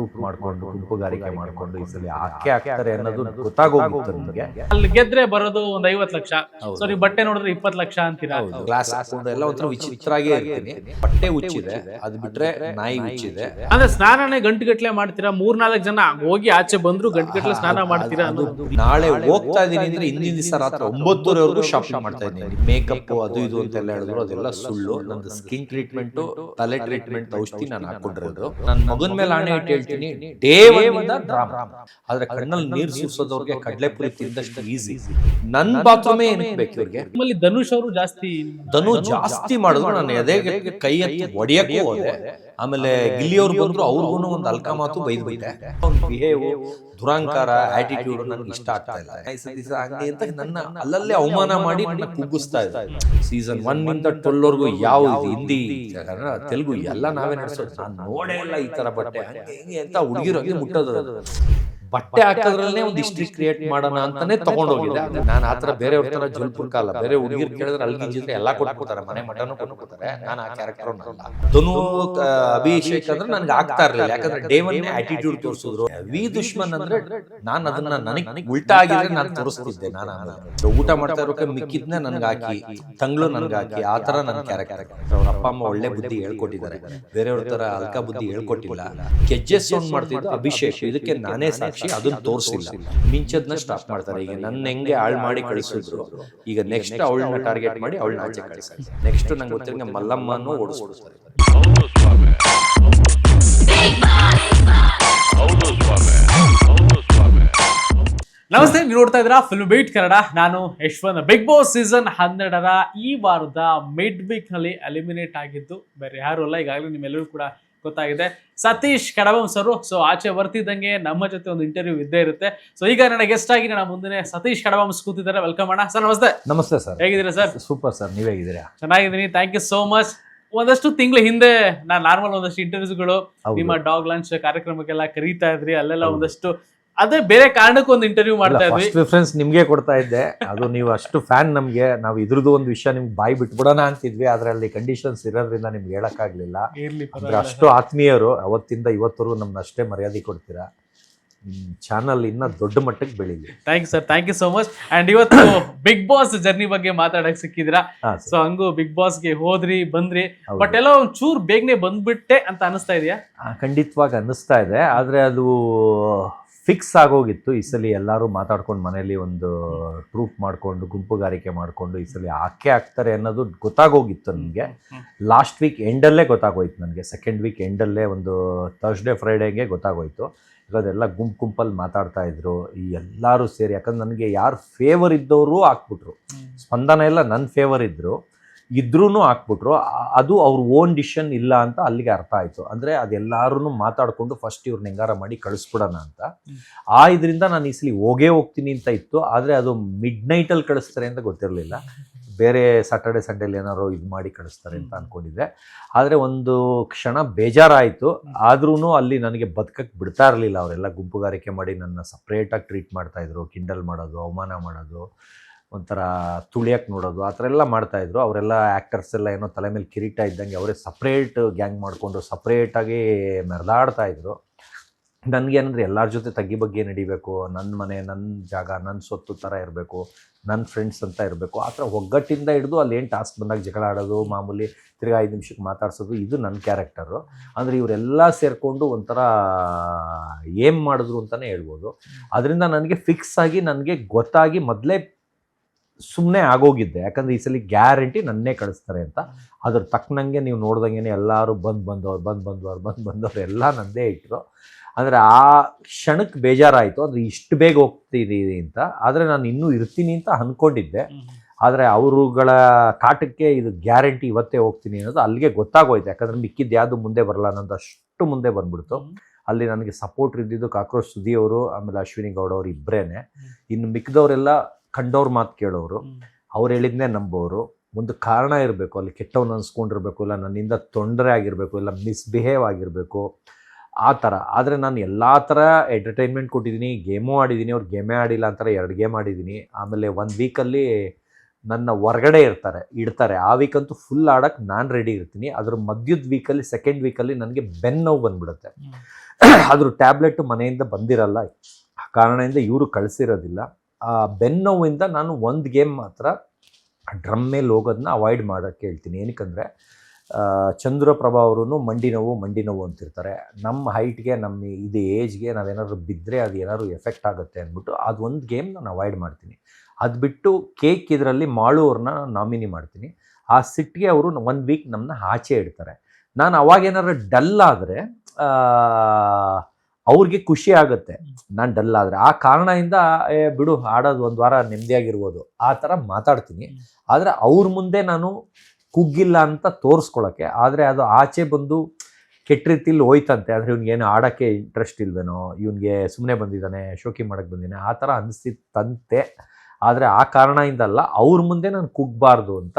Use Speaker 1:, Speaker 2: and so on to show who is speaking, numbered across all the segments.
Speaker 1: Troupe ಮಾಡ್ಕೊಂಡು ಗುಂಪುಗಾರಿಕೆ ಮಾಡ್ಕೊಂಡು ಈ ಸಲ ಆಕೆ ಆಗ್ತಾರೆ ಅನ್ನೋದು ಗೊತ್ತಾಗೋಗುತ್ತೆ ನಿಮಗೆ.
Speaker 2: ಅಲ್ಲಿ ಗೆದ್ರೆ ಬರೋದು ಒಂದ್ ಐವತ್ ಲಕ್ಷ. ಸರಿ ನೀವು ಬಟ್ಟೆ ನೋಡಿದ್ರೆ ಇಪ್ಪತ್ ಲಕ್ಷ ಅಂತೀರಾ?
Speaker 1: ಗ್ಲಾಸ್ ಎಲ್ಲ ಒಂಥರ ವಿಚಿತ್ರಾಗಿ ಇರ್ತೀನಿ. ಬಟ್ಟೆ ಉಚ್ಚಿದೆ. ಅದು ಬಿಟ್ರೆ ನಾಯಿ ಹುಚ್ಚಿದೆ
Speaker 2: ಅಂದ್ರೆ ಸ್ನಾನನೇ ಗಂಟುಗಟ್ಲೆ ಮಾಡ್ತೀರಾ? ಮೂರ್ನಾಲ್ಕು ಜನ ಹೋಗಿ ಆಚೆ ಬಂದ್ರು ಗಂಟುಗಟ್ಲೆ ಸ್ನಾನ ಮಾಡ್ತೀರಾ
Speaker 1: ಅದು
Speaker 2: ಅನ್ನೋದು?
Speaker 1: ನಾಳೆ ಹೋಗ್ತಾ ಇದೀನಿ ಅಂದ್ರೆ ಹಿಂದಿನ ದಿವಸ ರಾತ್ರಿ ಒಂಬತ್ತುವರೆವರೆಗೂ ಶಾಪಿಂಗ್ ಮಾಡ್ತಾ ಇದ್ದೀನಿ. ಮೇಕಪ್ ಅದು ಇದು ಅಂತ ಎಲ್ಲ ಹೇಳಿದ್ರು ಅದೆಲ್ಲ ಸುಳ್ಳು. ನಂದು ಸ್ಕಿನ್ ಟ್ರೀಟ್ಮೆಂಟ್ ತಲೆ ಟ್ರೀಟ್ಮೆಂಟ್ ಔಷಧಿ ನಾನು ಹಾಕೊಂಡಿರೋದು ನನ್ನ ಮಗನ ಮೇಲೆ ಆಣೆ ಇಟ್ಟು ಡೇ ಇಂದ ಡ್ರಾಮಾ ಆದ್ರೆ ಕಣ್ಣಲ್ಲಿ ನೀರು ಸುರಿಸೋದವ್ರಿಗೆ ಕಡಲೆಪುರಿ ತಿಂದಷ್ಟು ಈಸಿ ನನ್ನ ಬಾತ್ರೂಮೇ ಏನಕ್ಕೆ ಬೇಕು ಇವ್ರಿಗೆ?
Speaker 2: ನಿಮ್ಮಲ್ಲಿ ಧನುಷ್ ಅವರು ಜಾಸ್ತಿ
Speaker 1: ಧನು ಜಾಸ್ತಿ ಮಾಡಿದ್ರು. ನಾನು ಎದೆಗೆ ಕೈ ಎತ್ತಿ ಹೊಡಿಯಕ್ಕೂ ಹೋದೆ. ಆಮೇಲೆ ಗಿಲ್ಲಿಯವ್ರು ಬಂದ್ರು ಅವ್ರಿಗೂ ಒಂದು ಅಲ್ಕ ಮಾತು ಬೈದ್ ಬೈದೆ ಅವ್ನ ಬಿಹೇವ್ ದುರಾಂಕಾರ ಆಟಿಟ್ಯೂಡ್ ನನ್ಗೆ ಇಷ್ಟ ಆಗ್ತಾ ಇಲ್ಲ. ಐದು ದಿವಸ ಹಂಗೆ ಅಂತ ನನ್ನ ಅಲ್ಲಲ್ಲೇ ಅವಮಾನ ಮಾಡಿ ನನ್ನ ಕುಗ್ಗಿಸ್ತಾ ಇದೆ ಸೀಸನ್ ಒನ್ ಇಂದ ಟ್ವೆಲ್ ವರ್ಗೂ ಯಾವ ಹಿಂದಿ? ಕನ್ನಡ ತೆಲುಗು ಎಲ್ಲ ನಾವೇ ನಡೆಸೋದು. ನಾನು ನೋಡೇ ಇಲ್ಲ ಈ ತರ ಬಟ್ಟೆ. ಹಂಗೆ ಹಿಂಗೆ ಅಂತ ಹುಡುಗಿರೋಗಿ ಮುಟ್ಟೋದು. ಬಟ್ಟೆ ಹಾಕೋದ್ರಲ್ಲೇ ಒಂದು ಹಿಸ್ಟ್ರಿ ಕ್ರಿಯೇಟ್ ಮಾಡೋಣ ಅಂತಾನೆ ತಗೊಂಡೋಗಿದೆ ನಾನು ಆತರ ಬೇರೆಯವ್ರ ತರ ಜಲ್ಪುರ್ ಕಾಲ ಬೇರೆ ಹುಡುಗಿರು ಕೇಳಿದ್ರೆ ಅಲ್ಲಿ ಜಿಲ್ಲೆ ಎಲ್ಲ ಕೊಟ್ಬಿಡ್ತಾರೆ ಮನೆ ಮಠನೂ ಕೊಟ್ಬಿಡ್ತಾರೆ. ನಾನು ಆ ಕ್ಯಾರೆಕ್ಟರ್ ಅಲ್ಲ ಧನು ಆ, ಅಭಿಷೇಕ್ ಅಂದ್ರೆ ನನಗೆ ಆಗ್ತಾ ಇರಲಿಲ್ಲ. ಯಾಕಂದ್ರೆ ಡೇ ಒನ್ ಆಟಿಟ್ಯೂಡ್ ತೋರಿಸಿದ್ರು. ವಿ ದುಶ್ಮನ್ ಅಂದ್ರೆ ನಾನು ಅದನ್ನ ನನಗೆ ಉಲ್ಟಾ ಆಗಿದ್ರೆ ನಾನು ತೋರಿಸ್ತಿದ್ದೆ. ನಾನು ಊಟ ಮಾಡ್ತಾ ಇರೋಕೆ ಮಿಕ್ಕಿದ್ನ ನನ್ಗೆ ಹಾಕಿ ತಂಗ್ಳು ನನ್ಗೆ ಹಾಕಿ ಆ ತರ ನನ್ನ ಕ್ಯಾರೆಕ್ಟರ್ ಅವ್ರ ಅಪ್ಪ ಅಮ್ಮ ಒಳ್ಳೆ ಬುದ್ಧಿ ಹೇಳ್ಕೊಟ್ಟಿದ್ದಾರೆ ಬೇರೆಯವ್ರ ತರ ಅಲ್ಕ ಬುದ್ಧಿ ಹೇಳ್ಕೊಟ್ಟಿಲ್ಲ ಕೆಜ್ಜೆ ಸೌಂಡ್ ಮಾಡ್ತಿದ್ದು ಅಭಿಷೇಕ್ ಇದಕ್ಕೆ ನಾನೇ ಸಾಕ್ಷಿ ಅದನ್ನ ತೋರಿಸಿಲ್ಲ. ಮಿಂಚದ್ನ ಸ್ಟಾಪ್ ಮಾಡ್ತಾರೆ. ಈಗ ನನ್ನ ಹೆಂಗೆ ಹಾಳು ಮಾಡಿ ಕಳಿಸಿದ್ರು. ಈಗ ನೆಕ್ಸ್ಟ್ ಅವಳನ್ನ ಟಾರ್ಗೆಟ್ ಮಾಡಿ ಅವಳನ್ನ ಆಚೆ ಕಳಿಸ್ತಾರೆ. ನೆಕ್ಸ್ಟ್ ನಂಗೆ ಗೊತ್ತಿರಂಗೆ ಮಲ್ಲಮ್ಮನೂ ಓಡಿಸ್ಬಿಡ್ತಾರೆ
Speaker 2: ನಮಸ್ತೆ ನೀವು ನೋಡ್ತಾ ಇದ್ದೀರಾ ಫಿಲ್ಮ್ ಬೀಟ್ ಕನ್ನಡ ನಾನು ಯಶ್ವಂತ್. ಬಿಗ್ ಬಾಸ್ ಸೀಸನ್ ಹನ್ನೆರಡರ ಈ ವಾರದ ಮಿಡ್ ವೀಕ್ನಲ್ಲಿ ಎಲಿಮಿನೇಟ್ ಆಗಿದ್ದು ಬೇರೆ ಯಾರು ಅಲ್ಲ. ಈಗಾಗಲೇ ನಿಮ್ಮೆಲ್ಲರೂ ಕೂಡ ಗೊತ್ತಾಗಿದೆ. ಸತೀಶ್ ಕಡಬಂ ಸರು ಸೊ ಆಚೆ ಬರ್ತಿದ್ದಂಗೆ ನಮ್ಮ ಜೊತೆ ಒಂದು ಇಂಟರ್ವ್ಯೂ ಇದ್ದೇ ಇರುತ್ತೆ. ಸೊ ಈಗ ನನ್ನ ಗೆಸ್ಟ್ ಆಗಿ ನನ್ನ ಮುಂದೆ ಸತೀಶ್ ಕಡಬಂಸ್ ಕೂತಿದ್ದಾರೆ. ವೆಲ್ಕಮ್ ಅಣ್ಣ. ಸರ್ ನಮಸ್ತೆ.
Speaker 1: ನಮಸ್ತೆ ಸರ್.
Speaker 2: ಹೇಗಿದ್ದೀರಾ ಸರ್?
Speaker 1: Super sir. ನೀವ್ ಹೇಗಿದ್ದೀರಾ?
Speaker 2: ಚೆನ್ನಾಗಿದ್ದೀನಿ. ಥ್ಯಾಂಕ್ ಯು ಸೋ ಮಚ್ ಒಂದಷ್ಟು ತಿಂಗಳ ಹಿಂದೆ ನಾನು ನಾರ್ಮಲ್ ಒಂದಷ್ಟು ಇಂಟರ್ವ್ಯೂಸ್ಗಳು. ನಿಮ್ಮ ಡಾಗ್ ಲಂಚ್ ಕಾರ್ಯಕ್ರಮಕ್ಕೆಲ್ಲ ಕರೀತಾ ಇದ್ರಿ. ಅಲ್ಲೆಲ್ಲ ಒಂದಷ್ಟು ಅದೇ ಬೇರೆ ಕಾರಣಕ್ಕೂ ಒಂದು ಇಂಟರ್ವ್ಯೂ ಮಾಡ್ತಾ ಇದ್ವಿ.
Speaker 1: ಪ್ರಿಫರೆನ್ಸ್ ನಿಮಗೆ ಕೊಡ್ತಾ ಇದ್ದೆ. ಅದು ನೀವು ಅಷ್ಟು ಫ್ಯಾನ್ ನಮಗೆ. ನಾವು ಇದ್ರದ್ದು ಒಂದು ವಿಷಯ ನಿಮ್ಗೆ ಬಾಯಿ ಬಿಟ್ಬಿಡೋಣ ಅಂತಿದ್ವಿ. ಆದ್ರೆ ಅಲ್ಲಿ ಕಂಡೀಷನ್ಸ್ ಇರೋದ್ರಿಂದ ನಿಮ್ಗೆ ಹೇಳೋಕ್ಕಾಗಲಿಲ್ಲ. ಅಂದರೆ ಅಷ್ಟು ಆತ್ಮೀಯರು ಅವತ್ತಿಂದ ಇವತ್ತವರೆಗೂ ನಮ್ಮನ್ನ ಅಷ್ಟೇ ಮರ್ಯಾದೆ ಕೊಡ್ತೀರಾ? ಚಾನಲ್ ಇನ್ನ ದೊಡ್ಡ ಮಟ್ಟಕ್ಕೆ ಬೆಳೀಲಿ.
Speaker 2: Thank you sir thank you so much and ಇವತ್ತು ಬಿಗ್ ಬಾಸ್ ಜರ್ನಿ ಬಗ್ಗೆ ಮಾತಾಡಕ್ ಸಿಕ್ಕಿದ್ರಾ ಸೊ ಹಂಗು ಬಿಗ್ ಬಾಸ್ಗೆ ಹೋದ್ರಿ ಬಂದ್ರಿ. ಬಟ್ ಎಲ್ಲ ಒಂದ್ ಚೂರ್ ಬೇಗನೆ ಬಂದ್ಬಿಟ್ಟೆ ಅಂತ ಅನಿಸ್ತಾ ಇದೆಯಾ?
Speaker 1: ಖಂಡಿತವಾಗಿ ಅನಿಸ್ತಾ ಇದೆ. ಆದ್ರೆ ಅದು ಫಿಕ್ಸ್ ಆಗೋಗಿತ್ತು. ಈ ಸಲ ಎಲ್ಲರೂ ಮಾತಾಡ್ಕೊಂಡು ಮನೆಯಲ್ಲಿ ಒಂದು ಪ್ರೂಫ್ ಮಾಡಿಕೊಂಡು ಗುಂಪುಗಾರಿಕೆ ಮಾಡಿಕೊಂಡು ಈ ಸಲ ಆಕೆ ಆಗ್ತಾರೆ ಅನ್ನೋದು ಗೊತ್ತಾಗೋಗಿತ್ತು ನನಗೆ. ಲಾಸ್ಟ್ ವೀಕ್ ಎಂಡಲ್ಲೇ ಗೊತ್ತಾಗೋಯ್ತು ನನಗೆ. ಸೆಕೆಂಡ್ ವೀಕ್ ಎಂಡಲ್ಲೇ ಒಂದು ಥರ್ಸ್ಡೇ ಫ್ರೈಡೇಗೆ ಗೊತ್ತಾಗೋಯ್ತು. ಅದೆಲ್ಲ ಗುಂಪು ಗುಂಪಲ್ಲಿ ಮಾತಾಡ್ತಾ ಇದ್ರು. ಈ ಎಲ್ಲರೂ ಸೇರಿ ಯಾಕಂದ್ರೆ ನನಗೆ ಯಾರು ಫೇವರ್ ಇದ್ದವರು ಹಾಕ್ಬಿಟ್ರು ಸ್ಪಂದನ ಎಲ್ಲ ನನ್ನ ಫೇವರ್ ಇದ್ದರು ಇದ್ರೂ ಹಾಕ್ಬಿಟ್ರು. ಅದು ಅವ್ರ ಓನ್ ಡಿಶನ್ ಇಲ್ಲ ಅಂತ ಅಲ್ಲಿಗೆ ಅರ್ಥ ಆಯಿತು. ಅಂದರೆ ಅದೆಲ್ಲರೂ ಮಾತಾಡಿಕೊಂಡು ಫಸ್ಟ್ ಇವ್ರನ್ನ ಹೆಂಗಾರ ಮಾಡಿ ಕಳಿಸ್ಬಿಡೋಣ ಅಂತ. ಆ ಇದರಿಂದ ನಾನು ಈ ಸಲ ಹೋಗೇ ಹೋಗ್ತೀನಿ ಅಂತ ಇತ್ತು. ಆದರೆ ಅದು ಮಿಡ್ ನೈಟಲ್ಲಿ ಕಳಿಸ್ತಾರೆ ಅಂತ ಗೊತ್ತಿರಲಿಲ್ಲ. ಬೇರೆ ಸಾಟರ್ಡೆ ಸಂಡೇಲಿ ಏನಾದ್ರು ಇದು ಮಾಡಿ ಕಳಿಸ್ತಾರೆ ಅಂತ ಅಂದ್ಕೊಂಡಿದ್ದೆ ಆದರೆ ಒಂದು ಕ್ಷಣ ಬೇಜಾರಾಯಿತು. ಆದ್ರೂ ಅಲ್ಲಿ ನನಗೆ ಬದುಕಕ್ಕೆ ಬಿಡ್ತಾ ಇರಲಿಲ್ಲ. ಅವರೆಲ್ಲ ಗುಂಪುಗಾರಿಕೆ ಮಾಡಿ ನನ್ನ ಸಪ್ರೇಟಾಗಿ ಟ್ರೀಟ್ ಮಾಡ್ತಾಯಿದ್ರು ಕಿಂಡಲ್ ಮಾಡೋದು ಅವಮಾನ ಮಾಡೋದು. ಒಂಥರ ತುಳಿಯಕ್ಕೆ ನೋಡೋದು, ಆ ಥರ ಎಲ್ಲ ಮಾಡ್ತಾಯಿದ್ರು ಅವರೆಲ್ಲ ಆ್ಯಕ್ಟರ್ಸ್ ಎಲ್ಲ ಏನೋ ತಲೆ ಮೇಲೆ ಕಿರೀಟ ಇದ್ದಂಗೆ ಅವರೇ ಸಪ್ರೇಟ್ ಗ್ಯಾಂಗ್ ಮಾಡಿಕೊಂಡು ಸಪ್ರೇಟಾಗಿ ಮೆರೆದಾಡ್ತಾಯಿದ್ರು ನನಗೇನಂದ್ರೆ ಎಲ್ಲರ ಜೊತೆ ತಗ್ಗಿ ಬಗ್ಗೆ ನಡಿಬೇಕು? ನನ್ನ ಮನೆ ನನ್ನ ಜಾಗ ನನ್ನ ಸೊತ್ತು ಥರ ಇರಬೇಕು ನನ್ನ ಫ್ರೆಂಡ್ಸ್ ಅಂತ ಇರಬೇಕು. ಆ ಥರ ಒಗ್ಗಟ್ಟಿಂದ ಹಿಡಿದು ಅಲ್ಲಿ ಏನು ಟಾಸ್ಕ್ ಬಂದಾಗ ಜಗಳ ಆಡೋದು, ಮಾಮೂಲಿ ತಿರ್ಗಿ ಐದು ನಿಮಿಷಕ್ಕೆ ಮಾತಾಡ್ಸೋದು, ಇದು ನನ್ನ ಕ್ಯಾರೆಕ್ಟರು ಅಂದರೆ ಇವರೆಲ್ಲ ಸೇರಿಕೊಂಡು ಒಂಥರ ಏಮ್ ಮಾಡಿದ್ರು ಅಂತಲೇ ಹೇಳ್ಬೋದು. ಅದರಿಂದ ನನಗೆ ಫಿಕ್ಸ್ ಆಗಿ, ನನಗೆ ಗೊತ್ತಾಗಿ ಮೊದಲೇ ಸುಮ್ಮನೆ ಆಗೋಗಿದ್ದೆ. ಯಾಕಂದರೆ ಈ ಸಲ ಗ್ಯಾರಂಟಿ ನನ್ನೇ ಕಳಿಸ್ತಾರೆ ಅಂತ. ಅದ್ರ ತಕ್ಕನಂಗೆ ನೀವು ನೋಡ್ದಂಗೆ ಎಲ್ಲರೂ ಬಂದು ಬಂದವ್ರು ಬಂದು ಬಂದವ್ರು ಬಂದು ಬಂದವ್ರು ಎಲ್ಲ ನನ್ನದೇ ಇಟ್ಟರು ಅಂದರೆ ಆ ಕ್ಷಣಕ್ಕೆ ಬೇಜಾರಾಯಿತು. ಅಂದರೆ ಇಷ್ಟು ಬೇಗ ಹೋಗ್ತಿದೀನಿ ಅಂತ. ಆದರೆ ನಾನು ಇನ್ನೂ ಇರ್ತೀನಿ ಅಂತ ಅಂದ್ಕೊಂಡಿದ್ದೆ ಆದರೆ ಅವರುಗಳ ಕಾಟಕ್ಕೆ ಇದು ಗ್ಯಾರಂಟಿ ಇವತ್ತೇ ಹೋಗ್ತೀನಿ ಅನ್ನೋದು ಅಲ್ಲಿಗೆ ಗೊತ್ತಾಗೋಯ್ತು. ಯಾಕಂದ್ರೆ ಮಿಕ್ಕಿದ್ದು ಯಾವುದು ಮುಂದೆ ಬರಲ್ಲ. ನಂದು ಅಷ್ಟು ಮುಂದೆ ಬಂದ್ಬಿಡ್ತು. ಅಲ್ಲಿ ನನಗೆ ಸಪೋರ್ಟ್ ಇದ್ದಿದ್ದು ಕಾಕ್ರೋಚ್ ಸುದಿಯವರು ಆಮೇಲೆ ಅಶ್ವಿನಿ ಗೌಡ ಅವರು ಇಬ್ಬರೇನೆ ಇನ್ನು ಮಿಕ್ಕಿದವರೆಲ್ಲ ಕಂಡವ್ರ ಮಾತು ಕೇಳೋರು ಅವ್ರು ಹೇಳಿದ್ನೇ ನಂಬೋರು. ಒಂದು ಕಾರಣ ಇರಬೇಕು ಅಲ್ಲಿ ಕೆಟ್ಟವನ್ನ ಅನ್ಸ್ಕೊಂಡಿರ್ಬೇಕು ಇಲ್ಲ ನನ್ನಿಂದ ತೊಂದರೆ ಆಗಿರಬೇಕು ಇಲ್ಲ ಮಿಸ್ಬಿಹೇವ್ ಆಗಿರಬೇಕು ಆ ಥರ. ಆದರೆ ನಾನು ಎಲ್ಲ ಥರ ಎಂಟರ್ಟೈನ್ಮೆಂಟ್ ಕೊಟ್ಟಿದ್ದೀನಿ ಗೇಮೂ ಆಡಿದ್ದೀನಿ ಅವ್ರು ಗೇಮೇ ಆಡಿಲ್ಲ ಅಂತಾರೆ ಎರಡು ಗೇಮ್ ಆಡಿದ್ದೀನಿ. ಆಮೇಲೆ ಒಂದು ವೀಕಲ್ಲಿ ನನ್ನ ಹೊರಗಡೆ ಇರ್ತಾರೆ ಇಡ್ತಾರೆ. ಆ ವೀಕಂತೂ ಫುಲ್ ಆಡೋಕ್ಕೆ ನಾನು ರೆಡಿ ಇರ್ತೀನಿ. ಅದ್ರ ಮಧ್ಯದ ವೀಕಲ್ಲಿ ಸೆಕೆಂಡ್ ವೀಕಲ್ಲಿ ನನಗೆ ಬೆನ್ನೋವು ನೋವು ಬಂದ್ಬಿಡುತ್ತೆ ಅದ್ರ ಟ್ಯಾಬ್ಲೆಟ್ ಮನೆಯಿಂದ ಬಂದಿರಲ್ಲ ಆ ಕಾರಣದಿಂದ ಇವರು ಕಳಿಸಿರೋದಿಲ್ಲ. ಬೆನ್ನೋವಿಂದ ನಾನು ಒಂದು ಗೇಮ್ ಮಾತ್ರ ಡ್ರಮ್ ಮೇಲೆ ಹೋಗೋದನ್ನ ಅವಾಯ್ಡ್ ಮಾಡೋಕ್ಕೆ ಹೇಳ್ತೀನಿ ಏನಕ್ಕಂದರೆ ಚಂದ್ರಪ್ರಭಾ ಅವರು ಮಂಡಿ ನೋವು ಮಂಡಿ ನೋವು ಅಂತಿರ್ತಾರೆ. ನಮ್ಮ ಹೈಟ್ಗೆ ನಮ್ಮ ಇದು ಏಜ್ಗೆ ನಾವೇನಾದ್ರು ಬಿದ್ದರೆ ಅದು ಏನಾದ್ರು ಎಫೆಕ್ಟ್ ಆಗುತ್ತೆ ಅಂದ್ಬಿಟ್ಟು ಅದು ಒಂದು ಗೇಮ್ ನಾನು ಅವಾಯ್ಡ್ ಮಾಡ್ತೀನಿ. ಅದು ಬಿಟ್ಟು ಕೇಕ್ ಇದರಲ್ಲಿ ಮಾಳು ಅವ್ರನ್ನ ನಾಮಿನಿ ಮಾಡ್ತೀನಿ. ಆ ಸಿಟ್ಟಿಗೆ ಅವರು ಒಂದು ವೀಕ್ ನಮ್ಮನ್ನ ಆಚೆ ಇಡ್ತಾರೆ. ನಾನು ಅವಾಗ ಏನಾದ್ರು ಡಲ್ ಆದರೆ ಅವ್ರಿಗೆ ಖುಷಿ ಆಗುತ್ತೆ. ನಾನು ಡಲ್ ಆದರೆ. ಆ ಕಾರಣದಿಂದ ಬಿಡು ಆಡೋದು ಒಂದು ವಾರ ನೆಮ್ಮದಿಯಾಗಿರ್ಬೋದು. ಆ ಥರ ಮಾತಾಡ್ತೀನಿ. ಆದರೆ ಅವ್ರ ಮುಂದೆ ನಾನು ಕುಗ್ಗಿಲ್ಲ ಅಂತ ತೋರಿಸ್ಕೊಳಕ್ಕೆ. ಆದರೆ ಅದು ಆಚೆ ಬಂದು ಕೆಟ್ಟ ರೀತಿಲಿ ಹೋಯ್ತಂತೆ. ಅಂದರೆ ಇವ್ನಿಗೇನು ಆಡೋಕ್ಕೆ ಇಂಟ್ರೆಸ್ಟ್ ಇಲ್ವೇನೋ? ಇವ್ನಿಗೆ ಸುಮ್ಮನೆ ಬಂದಿದ್ದಾನೆ, ಶೋಕಿ ಮಾಡೋಕ್ಕೆ ಬಂದಿದ್ದಾನೆ. ಆ ಥರ ಅನಿಸ್ತಿತ್ತಂತೆ ಆದರೆ ಆ ಕಾರಣದಿಂದಲ್ಲ ಅವ್ರ ಮುಂದೆ ನಾನು ಕುಗ್ಬಾರ್ದು ಅಂತ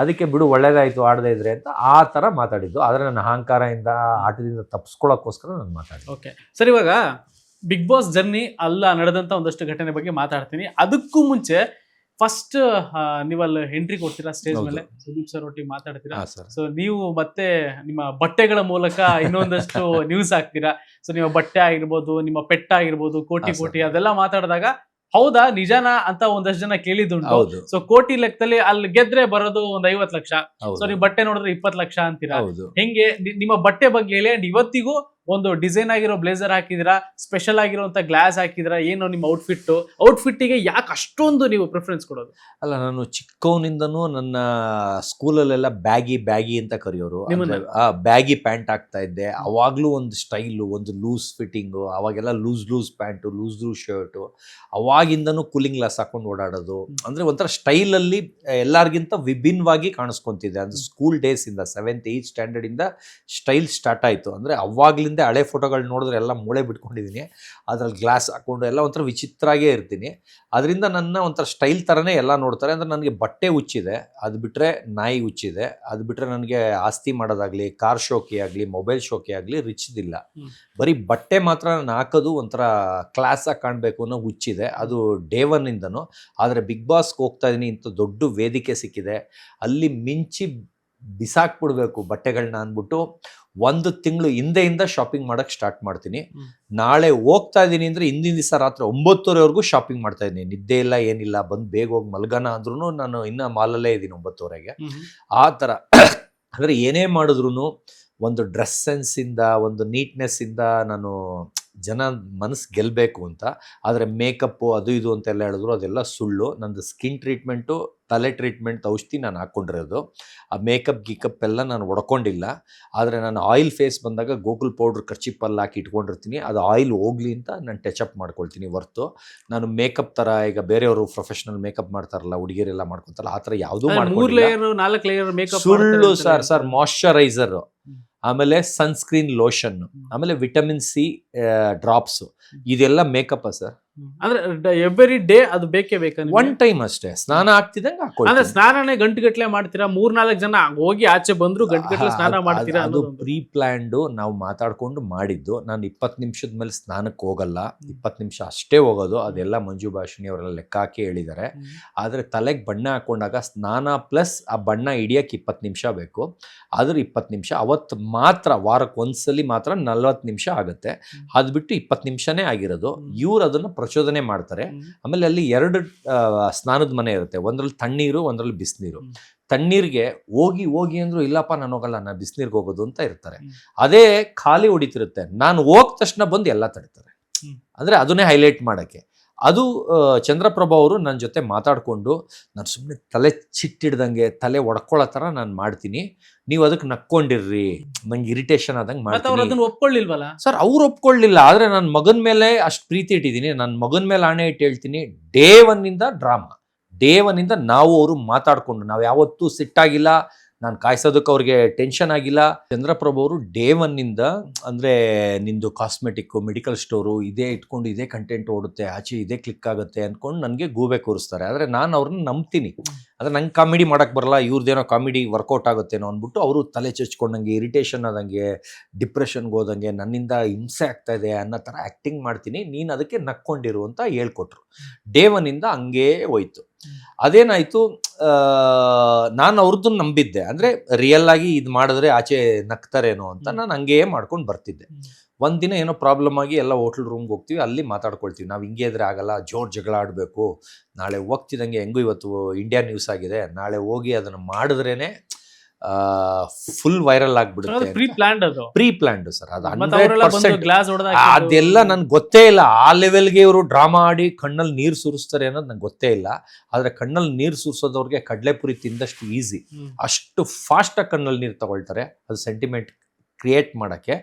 Speaker 1: ಅದಕ್ಕೆ ಬಿಡು ಒಳ್ಳೇದಾಯಿತು ಆಡದೇ ಇದ್ರೆ ಅಂತ ಆ ಥರ ಮಾತಾಡಿದ್ದು. ಆದರೆ ನನ್ನ ಅಹಂಕಾರದಿಂದ ಆಟದಿಂದ ತಪ್ಪಿಸ್ಕೊಳ್ಳೋಕ್ಕೋಸ್ಕರ ನಾನು ಮಾತಾಡಿದ್ದು.
Speaker 2: ಓಕೆ. ಸರ್ ಇವಾಗ ಬಿಗ್ ಬಾಸ್ ಜರ್ನಿ ಅಲ್ಲ ನಡೆದಂಥ ಒಂದಷ್ಟು ಘಟನೆ ಬಗ್ಗೆ ಮಾತಾಡ್ತೀನಿ. ಅದಕ್ಕೂ ಮುಂಚೆ ಫಸ್ಟ್ ನೀವಲ್ಲಿ ಎಂಟ್ರಿ ಕೊಡ್ತೀರಾ ಸ್ಟೇಜ್ ಮೇಲೆ? ಸುದೀಪ್ ಸರ್ ಒಟ್ಟಿಗೆ ಮಾತಾಡ್ತೀರಾ? ಸೊ ನೀವು ಮತ್ತೆ ನಿಮ್ಮ ಬಟ್ಟೆಗಳ ಮೂಲಕ ಇನ್ನೊಂದಷ್ಟು ನ್ಯೂಸ್ ಹಾಕ್ತೀರಾ? ಸೊ ನಿಮ್ಮ ಬಟ್ಟೆ ಆಗಿರ್ಬೋದು ನಿಮ್ಮ ಪೆಟ್ಟ ಆಗಿರ್ಬೋದು ಕೋಟಿ ಕೋಟಿ ಅದೆಲ್ಲ ಮಾತಾಡಿದಾಗ ಹೌದಾ? ನಿಜಾನ? ಅಂತ ಒಂದಷ್ಟು ಜನ
Speaker 1: ಕೇಳಿದ್ದುಂಟು.
Speaker 2: ಸೊ ಕೋಟಿ ಲೆಕ್ಕದಲ್ಲಿ ಅಲ್ಲಿ ಗೆದ್ರೆ ಬರೋದು ಒಂದ್ ಐವತ್ ಲಕ್ಷ. ಸೊ ನೀವು ಬಟ್ಟೆ ನೋಡಿದ್ರೆ ಇಪ್ಪತ್ ಲಕ್ಷ ಅಂತೀರಾ? ಹೆಂಗೆ? ನಿಮ್ಮ ಬಟ್ಟೆ ಬಗ್ಗೆ ಹೇಳಿ. ಅಂಡ್ ಇವತ್ತಿಗೂ ಒಂದು ಡಿಸೈನ್ ಆಗಿರೋ ಬ್ಲೇಸರ್ ಹಾಕಿದಿರಾ ಸ್ಪೆಷಲ್ ಆಗಿರುವಂಥ ಗ್ಲಾಸ್ ಹಾಕಿದಿರಾ ಏನು ನಿಮ್ಮ ಔಟ್ಫಿಟ್ ಔಟ್ಫಿಟ್ಟಿಗೆ ಯಾಕೆ ಅಷ್ಟೊಂದು ನೀವು ಪ್ರಿಫರೆನ್ಸ್ ಕೊಡೋದು?
Speaker 1: ಅಲ್ಲ ನಾನು ಚಿಕ್ಕವನಿಂದನೂ ನನ್ನ ಸ್ಕೂಲಲ್ಲೆಲ್ಲ ಬ್ಯಾಗಿ ಬ್ಯಾಗಿ ಅಂತ ಕರೆಯೋರು? ಬ್ಯಾಗಿ ಪ್ಯಾಂಟ್ ಹಾಕ್ತಾ ಇದ್ದೆ. ಅವಾಗಲೂ ಒಂದು ಸ್ಟೈಲು ಒಂದು ಲೂಸ್ ಫಿಟ್ಟಿಂಗು ಅವಾಗೆಲ್ಲ loose loose pant loose loose shirt. ಅವಾಗಿಂದನೂ cooling glass ಹಾಕೊಂಡು ಓಡಾಡೋದು. ಅಂದರೆ ಒಂಥರ ಸ್ಟೈಲಲ್ಲಿ ಎಲ್ಲರಿಗಿಂತ ವಿಭಿನ್ನವಾಗಿ ಕಾಣಿಸ್ಕೊತಿದ್ದೆ ಅಂದರೆ ಸ್ಕೂಲ್ ಡೇಸಿಂದ ಸೆವೆಂತ್ ಏಯ್ತ್ ಸ್ಟ್ಯಾಂಡರ್ಡಿಂದ ಸ್ಟೈಲ್ ಸ್ಟಾರ್ಟ್ ಆಯಿತು. ಅಂದರೆ ಅವಾಗ್ಲಿಂದ ಹಳೆ ಫೋಟೋಗಳು ನೋಡಿದ್ರೆ ಎಲ್ಲ ಮೂಳೆ ಬಿಟ್ಕೊಂಡಿದ್ದೀನಿ. ಅದ್ರಲ್ಲಿ ಗ್ಲಾಸ್ ಹಾಕ್ಕೊಂಡು ಎಲ್ಲ ಒಂಥರ ವಿಚಿತ್ರಾಗೇ ಇರ್ತೀನಿ. ಅದರಿಂದ ನನ್ನ ಒಂಥರ ಸ್ಟೈಲ್ ಥರನೇ ಎಲ್ಲ ನೋಡ್ತಾರೆ. ಅಂದರೆ ನನಗೆ ಬಟ್ಟೆ ಹುಚ್ಚಿದೆ ಅದು ಬಿಟ್ಟರೆ ನಾಯಿ ಹುಚ್ಚಿದೆ ಅದು ಬಿಟ್ಟರೆ ನನಗೆ ಆಸ್ತಿ ಮಾಡೋದಾಗಲಿ ಕಾರ್ ಶೋಕಿ ಆಗಲಿ ಮೊಬೈಲ್ ಶೋಕಿ ಆಗಲಿ ರಿಚ್ದಿಲ್ಲ. ಬರೀ ಬಟ್ಟೆ ಮಾತ್ರ ನಾನು ಹಾಕೋದು ಒಂಥರ ಕ್ಲಾಸಾಗಿ ಕಾಣಬೇಕು ಅನ್ನೋ ಹುಚ್ಚಿದೆ. ಅದು ಡೇ ಒನ್ನಿಂದನೂ ಆದರೆ ಬಿಗ್ ಬಾಸ್ಗೆ ಹೋಗ್ತಾ ಇದ್ದೀನಿ ಇಂಥ ದೊಡ್ಡ ವೇದಿಕೆ ಸಿಕ್ಕಿದೆ. ಅಲ್ಲಿ ಮಿಂಚಿ ಬಿಸಾಕ್ಬಿಡ್ಬೇಕು ಬಟ್ಟೆಗಳನ್ನ ಅಂದ್ಬಿಟ್ಟು. ಒಂದು ತಿಂಗಳು ಹಿಂದೆಯಿಂದ ಶಾಪಿಂಗ್ ಮಾಡೋಕ್ಕೆ ಸ್ಟಾರ್ಟ್ ಮಾಡ್ತೀನಿ. ನಾಳೆ ಹೋಗ್ತಾ ಇದ್ದೀನಿ ಅಂದರೆ ಹಿಂದಿನ ದಿವಸ ರಾತ್ರಿ ಒಂಬತ್ತುವರೆವರೆಗೂ ಶಾಪಿಂಗ್ ಮಾಡ್ತಾ ಇದ್ದೀನಿ ನಿದ್ದೆ ಇಲ್ಲ ಏನಿಲ್ಲ ಬಂದು ಬೇಗ ಹೋಗಿ ಮಲ್ಗನ ಅಂದ್ರೂ ನಾನು ಇನ್ನೂ ಮಾಲಲ್ಲೇ ಇದ್ದೀನಿ ಒಂಬತ್ತುವರೆಗೆ. ಆ ಥರ. ಅಂದರೆ ಏನೇ ಮಾಡಿದ್ರು ಒಂದು ಡ್ರೆಸ್ ಸೆನ್ಸಿಂದ ಒಂದು ನೀಟ್ನೆಸ್ಸಿಂದ ನಾನು ಜನ ಮನಸ್ಸು ಗೆಲ್ಲಬೇಕು ಅಂತ. ಆದರೆ ಮೇಕಪ್ಪು ಅದು ಇದು ಅಂತೆಲ್ಲ ಹೇಳಿದ್ರು ಅದೆಲ್ಲ ಸುಳ್ಳು. ನಂದು ಸ್ಕಿನ್ ಟ್ರೀಟ್ಮೆಂಟು ತಲೆ ಟ್ರೀಟ್ಮೆಂಟ್ ಔಷಧಿ ನಾನು ಹಾಕ್ಕೊಂಡಿರೋದು. ಆ ಮೇಕಪ್ ಗಿಕಪ್ ಎಲ್ಲ ನಾನು ಒಡ್ಕೊಂಡಿಲ್ಲ ಆದರೆ ನಾನು ಆಯಿಲ್ ಫೇಸ್ ಬಂದಾಗ ಗೋಕುಲ್ ಪೌಡ್ರ್ ಖರ್ಚಿಪ್ಪಲ್ಲಿ ಹಾಕಿ ಇಟ್ಕೊಂಡಿರ್ತೀನಿ. ಅದು ಆಯಿಲ್ ಹೋಗ್ಲಿ ಅಂತ ನಾನು ಟಚ್ ಅಪ್ ಮಾಡ್ಕೊಳ್ತೀನಿ ಹೊರ್ತು. ನಾನು ಮೇಕಪ್ ಥರ ಈಗ ಬೇರೆಯವರು ಪ್ರೊಫೆಷನಲ್ ಮೇಕಪ್ ಮಾಡ್ತಾರಲ್ಲ ಹುಡುಗಿಯರೆಲ್ಲ ಮಾಡ್ಕೊತಾರಲ್ಲ ಆ ಥರ ಯಾವುದೂ ಮಾಡ್ಕೊಂಡಿಲ್ಲ.
Speaker 2: ಮೇಕಪ್
Speaker 1: ಸುಳ್ಳು ಸರ್ ಸರ್ ಮಾಯಶ್ಚರೈಸರ್. ಆಮೇಲೆ ಸನ್ಸ್ಕ್ರೀನ್ ಲೋಷನ್ ಆಮೇಲೆ ವಿಟಮಿನ್ ಸಿ ಡ್ರಾಪ್ಸು ಇದೆಲ್ಲ ಮೇಕಪ್ ಸರ್.
Speaker 2: ಅಂದ್ರೆ ಎವ್ರಿ ಡೇ ಅದು ಬೇಕೇ ಬೇಕಾ?
Speaker 1: ಒನ್ ಟೈಮ್ ಅಷ್ಟೇ. ಸ್ನಾನ ಆಗ್ತಿದಂಗೆ
Speaker 2: ಅಂದ್ರೆ ಸ್ನಾನನೇ ಗಂಟು ಗಟ್ಲೆ ಮಾಡ್ತೀರಾ? ಮೂರ್ ನಾಲ್ಕು ಜನ ಹೋಗಿ ಆಚೆ ಬಂದ್ರು ಗಂಟು ಗಟ್ಲೆ ಸ್ನಾನ ಮಾಡ್ತೀರಾ
Speaker 1: ಅದು. ಪ್ರೀ ಪ್ಲ್ಯಾಂಡು ನಾವು ಮಾತಾಡ್ಕೊಂಡು ಮಾಡಿದ್ದು. ನಾನು ಇಪ್ಪತ್ತು ನಿಮಿಷದ ಮೇಲೆ ಸ್ನಾನಕ್ಕೆ ಹೋಗಲ್ಲ. ಇಪ್ಪತ್ತು ನಿಮಿಷ ಅಷ್ಟೇ ಹೋಗೋದು. ಅದೆಲ್ಲ ಮಂಜು ಭಾಷಿಣಿ ಅವರೆಲ್ಲ ಲೆಕ್ಕ ಹಾಕಿ ಹೇಳಿದ್ದಾರೆ. ಆದರೆ ತಲೆಗೆ ಬಣ್ಣ ಹಾಕೊಂಡಾಗ ಸ್ನಾನ ಪ್ಲಸ್ ಆ ಬಣ್ಣ ಹಿಡಿಯಕ್ಕೆ ಇಪ್ಪತ್ ನಿಮಿಷ ಬೇಕು. ಆದ್ರೆ ಇಪ್ಪತ್ ನಿಮಿಷ ಅವತ್ತು ಮಾತ್ರ ವಾರಕ್ಕೆ ಒಂದ್ಸಲಿ ಮಾತ್ರ ನಲ್ವತ್ತು ನಿಮಿಷ ಆಗುತ್ತೆ. ಅದ್ ಬಿಟ್ಟು ಇಪ್ಪತ್ತು ನಿಮಿಷನೇ ಆಗಿರೋದು.
Speaker 2: ಇವ್ರ
Speaker 1: ಇವ್ರು ಅದನ್ನು ಪ್ರಚೋದನೆ ಮಾಡ್ತಾರೆ. ಆಮೇಲೆ ಅಲ್ಲಿ ಎರಡು ಸ್ನಾನದ ಮನೆ ಇರುತ್ತೆ. ಒಂದ್ರಲ್ಲಿ ತಣ್ಣೀರು ಒಂದ್ರಲ್ಲಿ ಬಿಸಿನೀರು. ತಣ್ಣೀರಿಗೆ ಹೋಗಿ ಹೋಗಿ ಅಂದ್ರು ಇಲ್ಲಪ್ಪ ನಾನು ಹೋಗಲ್ಲ ನಾನು ಬಿಸಿನೀರಿಗೆ ಹೋಗೋದು ಅಂತ ಇರ್ತಾರೆ. ಅದೇ ಖಾಲಿ ಹೊಡಿತಿರುತ್ತೆ. ನಾನು ಹೋಗ್ ತಕ್ಷಣ ಬಂದು ಎಲ್ಲ ತಡಿತಾರೆ. ಅಂದ್ರೆ ಅದನ್ನೇ ಹೈಲೈಟ್ ಮಾಡಕ್ಕೆ. ಅದು ಚಂದ್ರಪ್ರಭಾ ಅವರು ನನ್ನ ಜೊತೆ ಮಾತಾಡಿಕೊಂಡು ನಾನು ಸುಮ್ಮನೆ ತಲೆ ಚಿಟ್ಟಿಡ್ದಂಗೆ ತಲೆ ಒಡ್ಕೊಳ್ಳೋ ಥರ ನಾನು ಮಾಡ್ತೀನಿ. ನೀವು ಅದಕ್ಕೆ ನಕ್ಕೊಂಡಿರ್ರಿ. ನಂಗೆ ಇರಿಟೇಷನ್ ಆದಂಗೆ ಮಾಡ್ತೀನಿ.
Speaker 2: ಅದನ್ನ ಒಪ್ಕೊಳ್ಳಿಲ್ವಲ್ಲ?
Speaker 1: ಸರ್ ಅವ್ರು ಒಪ್ಕೊಳ್ಳಿಲ್ಲ. ಆದರೆ ನನ್ನ ಮಗನ ಮೇಲೆ ಅಷ್ಟು ಪ್ರೀತಿ ಇಟ್ಟಿದ್ದೀನಿ. ನನ್ನ ಮಗನ ಮೇಲೆ ಆಣೆ ಇಟ್ಟು ಹೇಳ್ತೀನಿ. ಡೇ ಒನ್ನಿಂದ ಡ್ರಾಮಾ. ಡೇ ಒನ್ನಿಂದ ನಾವು ಅವರು ಮಾತಾಡಿಕೊಂಡು ನಾವು ಯಾವತ್ತೂ ಸಿಟ್ಟಾಗಿಲ್ಲ. ನಾನು ಕಾಯಿಸೋದಕ್ಕೆ ಅವ್ರಿಗೆ ಟೆನ್ಷನ್ ಆಗಿಲ್ಲ. ಚಂದ್ರಪ್ರಭು ಅವರು ಡೇ ಒನ್ನಿಂದ ಅಂದರೆ ನಿಂದು ಕಾಸ್ಮೆಟಿಕ್ಕು ಮೆಡಿಕಲ್ ಸ್ಟೋರು ಇದೇ ಇಟ್ಕೊಂಡು ಇದೇ ಕಂಟೆಂಟ್ ಓಡುತ್ತೆ, ಆಚೆ ಇದೇ ಕ್ಲಿಕ್ ಆಗುತ್ತೆ ಅಂದ್ಕೊಂಡು ನನಗೆ ಗೂಬೆ ಕೂರಿಸ್ತಾರೆ. ಆದರೆ ನಾನು ಅವ್ರನ್ನ ನಂಬ್ತೀನಿ. ಆದರೆ ನಂಗೆ ಕಾಮಿಡಿ ಮಾಡೋಕ್ಕೆ ಬರಲ್ಲ ಇವ್ರದ್ದೇನೋ ಕಾಮಿಡಿ ವರ್ಕೌಟ್ ಆಗುತ್ತೇನೋ ಅಂದ್ಬಿಟ್ಟು ಅವರು ತಲೆ ಚಚ್ಕೊಂಡಂಗೆ ಇರಿಟೇಷನ್ ಆದಂಗೆ ಡಿಪ್ರೆಷನ್ಗೆ ಹೋದಂಗೆ, ನನ್ನಿಂದ ಹಿಂಸೆ ಆಗ್ತಾ ಇದೆ ಅನ್ನೋ ಥರ ಆ್ಯಕ್ಟಿಂಗ್ ಮಾಡ್ತೀನಿ, ನೀನು ಅದಕ್ಕೆ ನಕ್ಕೊಂಡಿರು ಅಂತ ಹೇಳ್ಕೊಟ್ರು. ಡೇ ಒನ್ನಿಂದ ಹಂಗೇ ಹೋಯ್ತು. ಅದೇನಾಯಿತು ನಾನು ಅವ್ರದ್ದು ನಂಬಿದ್ದೆ. ಅಂದರೆ ರಿಯಲ್ ಆಗಿ ಇದು ಮಾಡಿದ್ರೆ ಆಚೆ ನಗ್ತಾರೇನೋ ಅಂತ ನಾನು ಹಂಗೇ ಮಾಡ್ಕೊಂಡು ಬರ್ತಿದ್ದೆ. ಒಂದಿನ ಏನೋ ಪ್ರಾಬ್ಲಮ್ ಆಗಿ ಎಲ್ಲ ಹೋಟ್ಲ್ ರೂಮ್ಗೆ ಹೋಗ್ತೀವಿ ಅಲ್ಲಿ ಮಾತಾಡ್ಕೊಳ್ತೀವಿ. ನಾವು ಹಿಂಗೆ ಇದ್ರೆ ಆಗಲ್ಲ ಜೋರ್ ಜಗಳ ಆಡಬೇಕು. ನಾಳೆ ಹೋಗ್ತಿದ್ದಂಗೆ ಹೆಂಗೂ ಇವತ್ತು ಇಂಡಿಯಾ ನ್ಯೂಸ್ ಆಗಿದೆ. ನಾಳೆ ಹೋಗಿ ಅದನ್ನು ಮಾಡಿದ್ರೇನೆ ಫುಲ್ ವೈರಲ್ ಆಗ್ಬಿಡುತ್ತೆ
Speaker 2: ಪ್ರೀ ಪ್ಲಾನ್ಡ್ ಅದು.
Speaker 1: ಪ್ರೀ ಪ್ಲಾನ್ಡ್ ಸರ್ ಅದು ಹಂಡ್ರೆಡ್
Speaker 2: ಗ್ಲಾಸ್
Speaker 1: ಅದೆಲ್ಲ ನನ್ಗೆ ಗೊತ್ತೇ ಇಲ್ಲ. ಆ ಲೆವೆಲ್ಗೆ ಇವರು ಡ್ರಾಮಾ ಆಡಿ ಕಣ್ಣಲ್ಲಿ ನೀರು ಸುರಿಸ್ತಾರೆ ಅನ್ನೋದು ನಂಗೆ ಗೊತ್ತೇ ಇಲ್ಲ. ಆದ್ರೆ ಕಣ್ಣಲ್ಲಿ ನೀರು ಸುರಿಸೋದವ್ರಿಗೆ ಕಡಲೆಪುರಿ ತಿಂದಷ್ಟು ಈಸಿ ಅಷ್ಟು ಫಾಸ್ಟಾಗಿ ಕಣ್ಣಲ್ಲಿ ನೀರು ತಗೊಳ್ತಾರೆ. ಅದು ಸೆಂಟಿಮೆಂಟ್ ಕ್ರಿಯೇಟ್ ಮಾಡೋಕ್ಕೆ.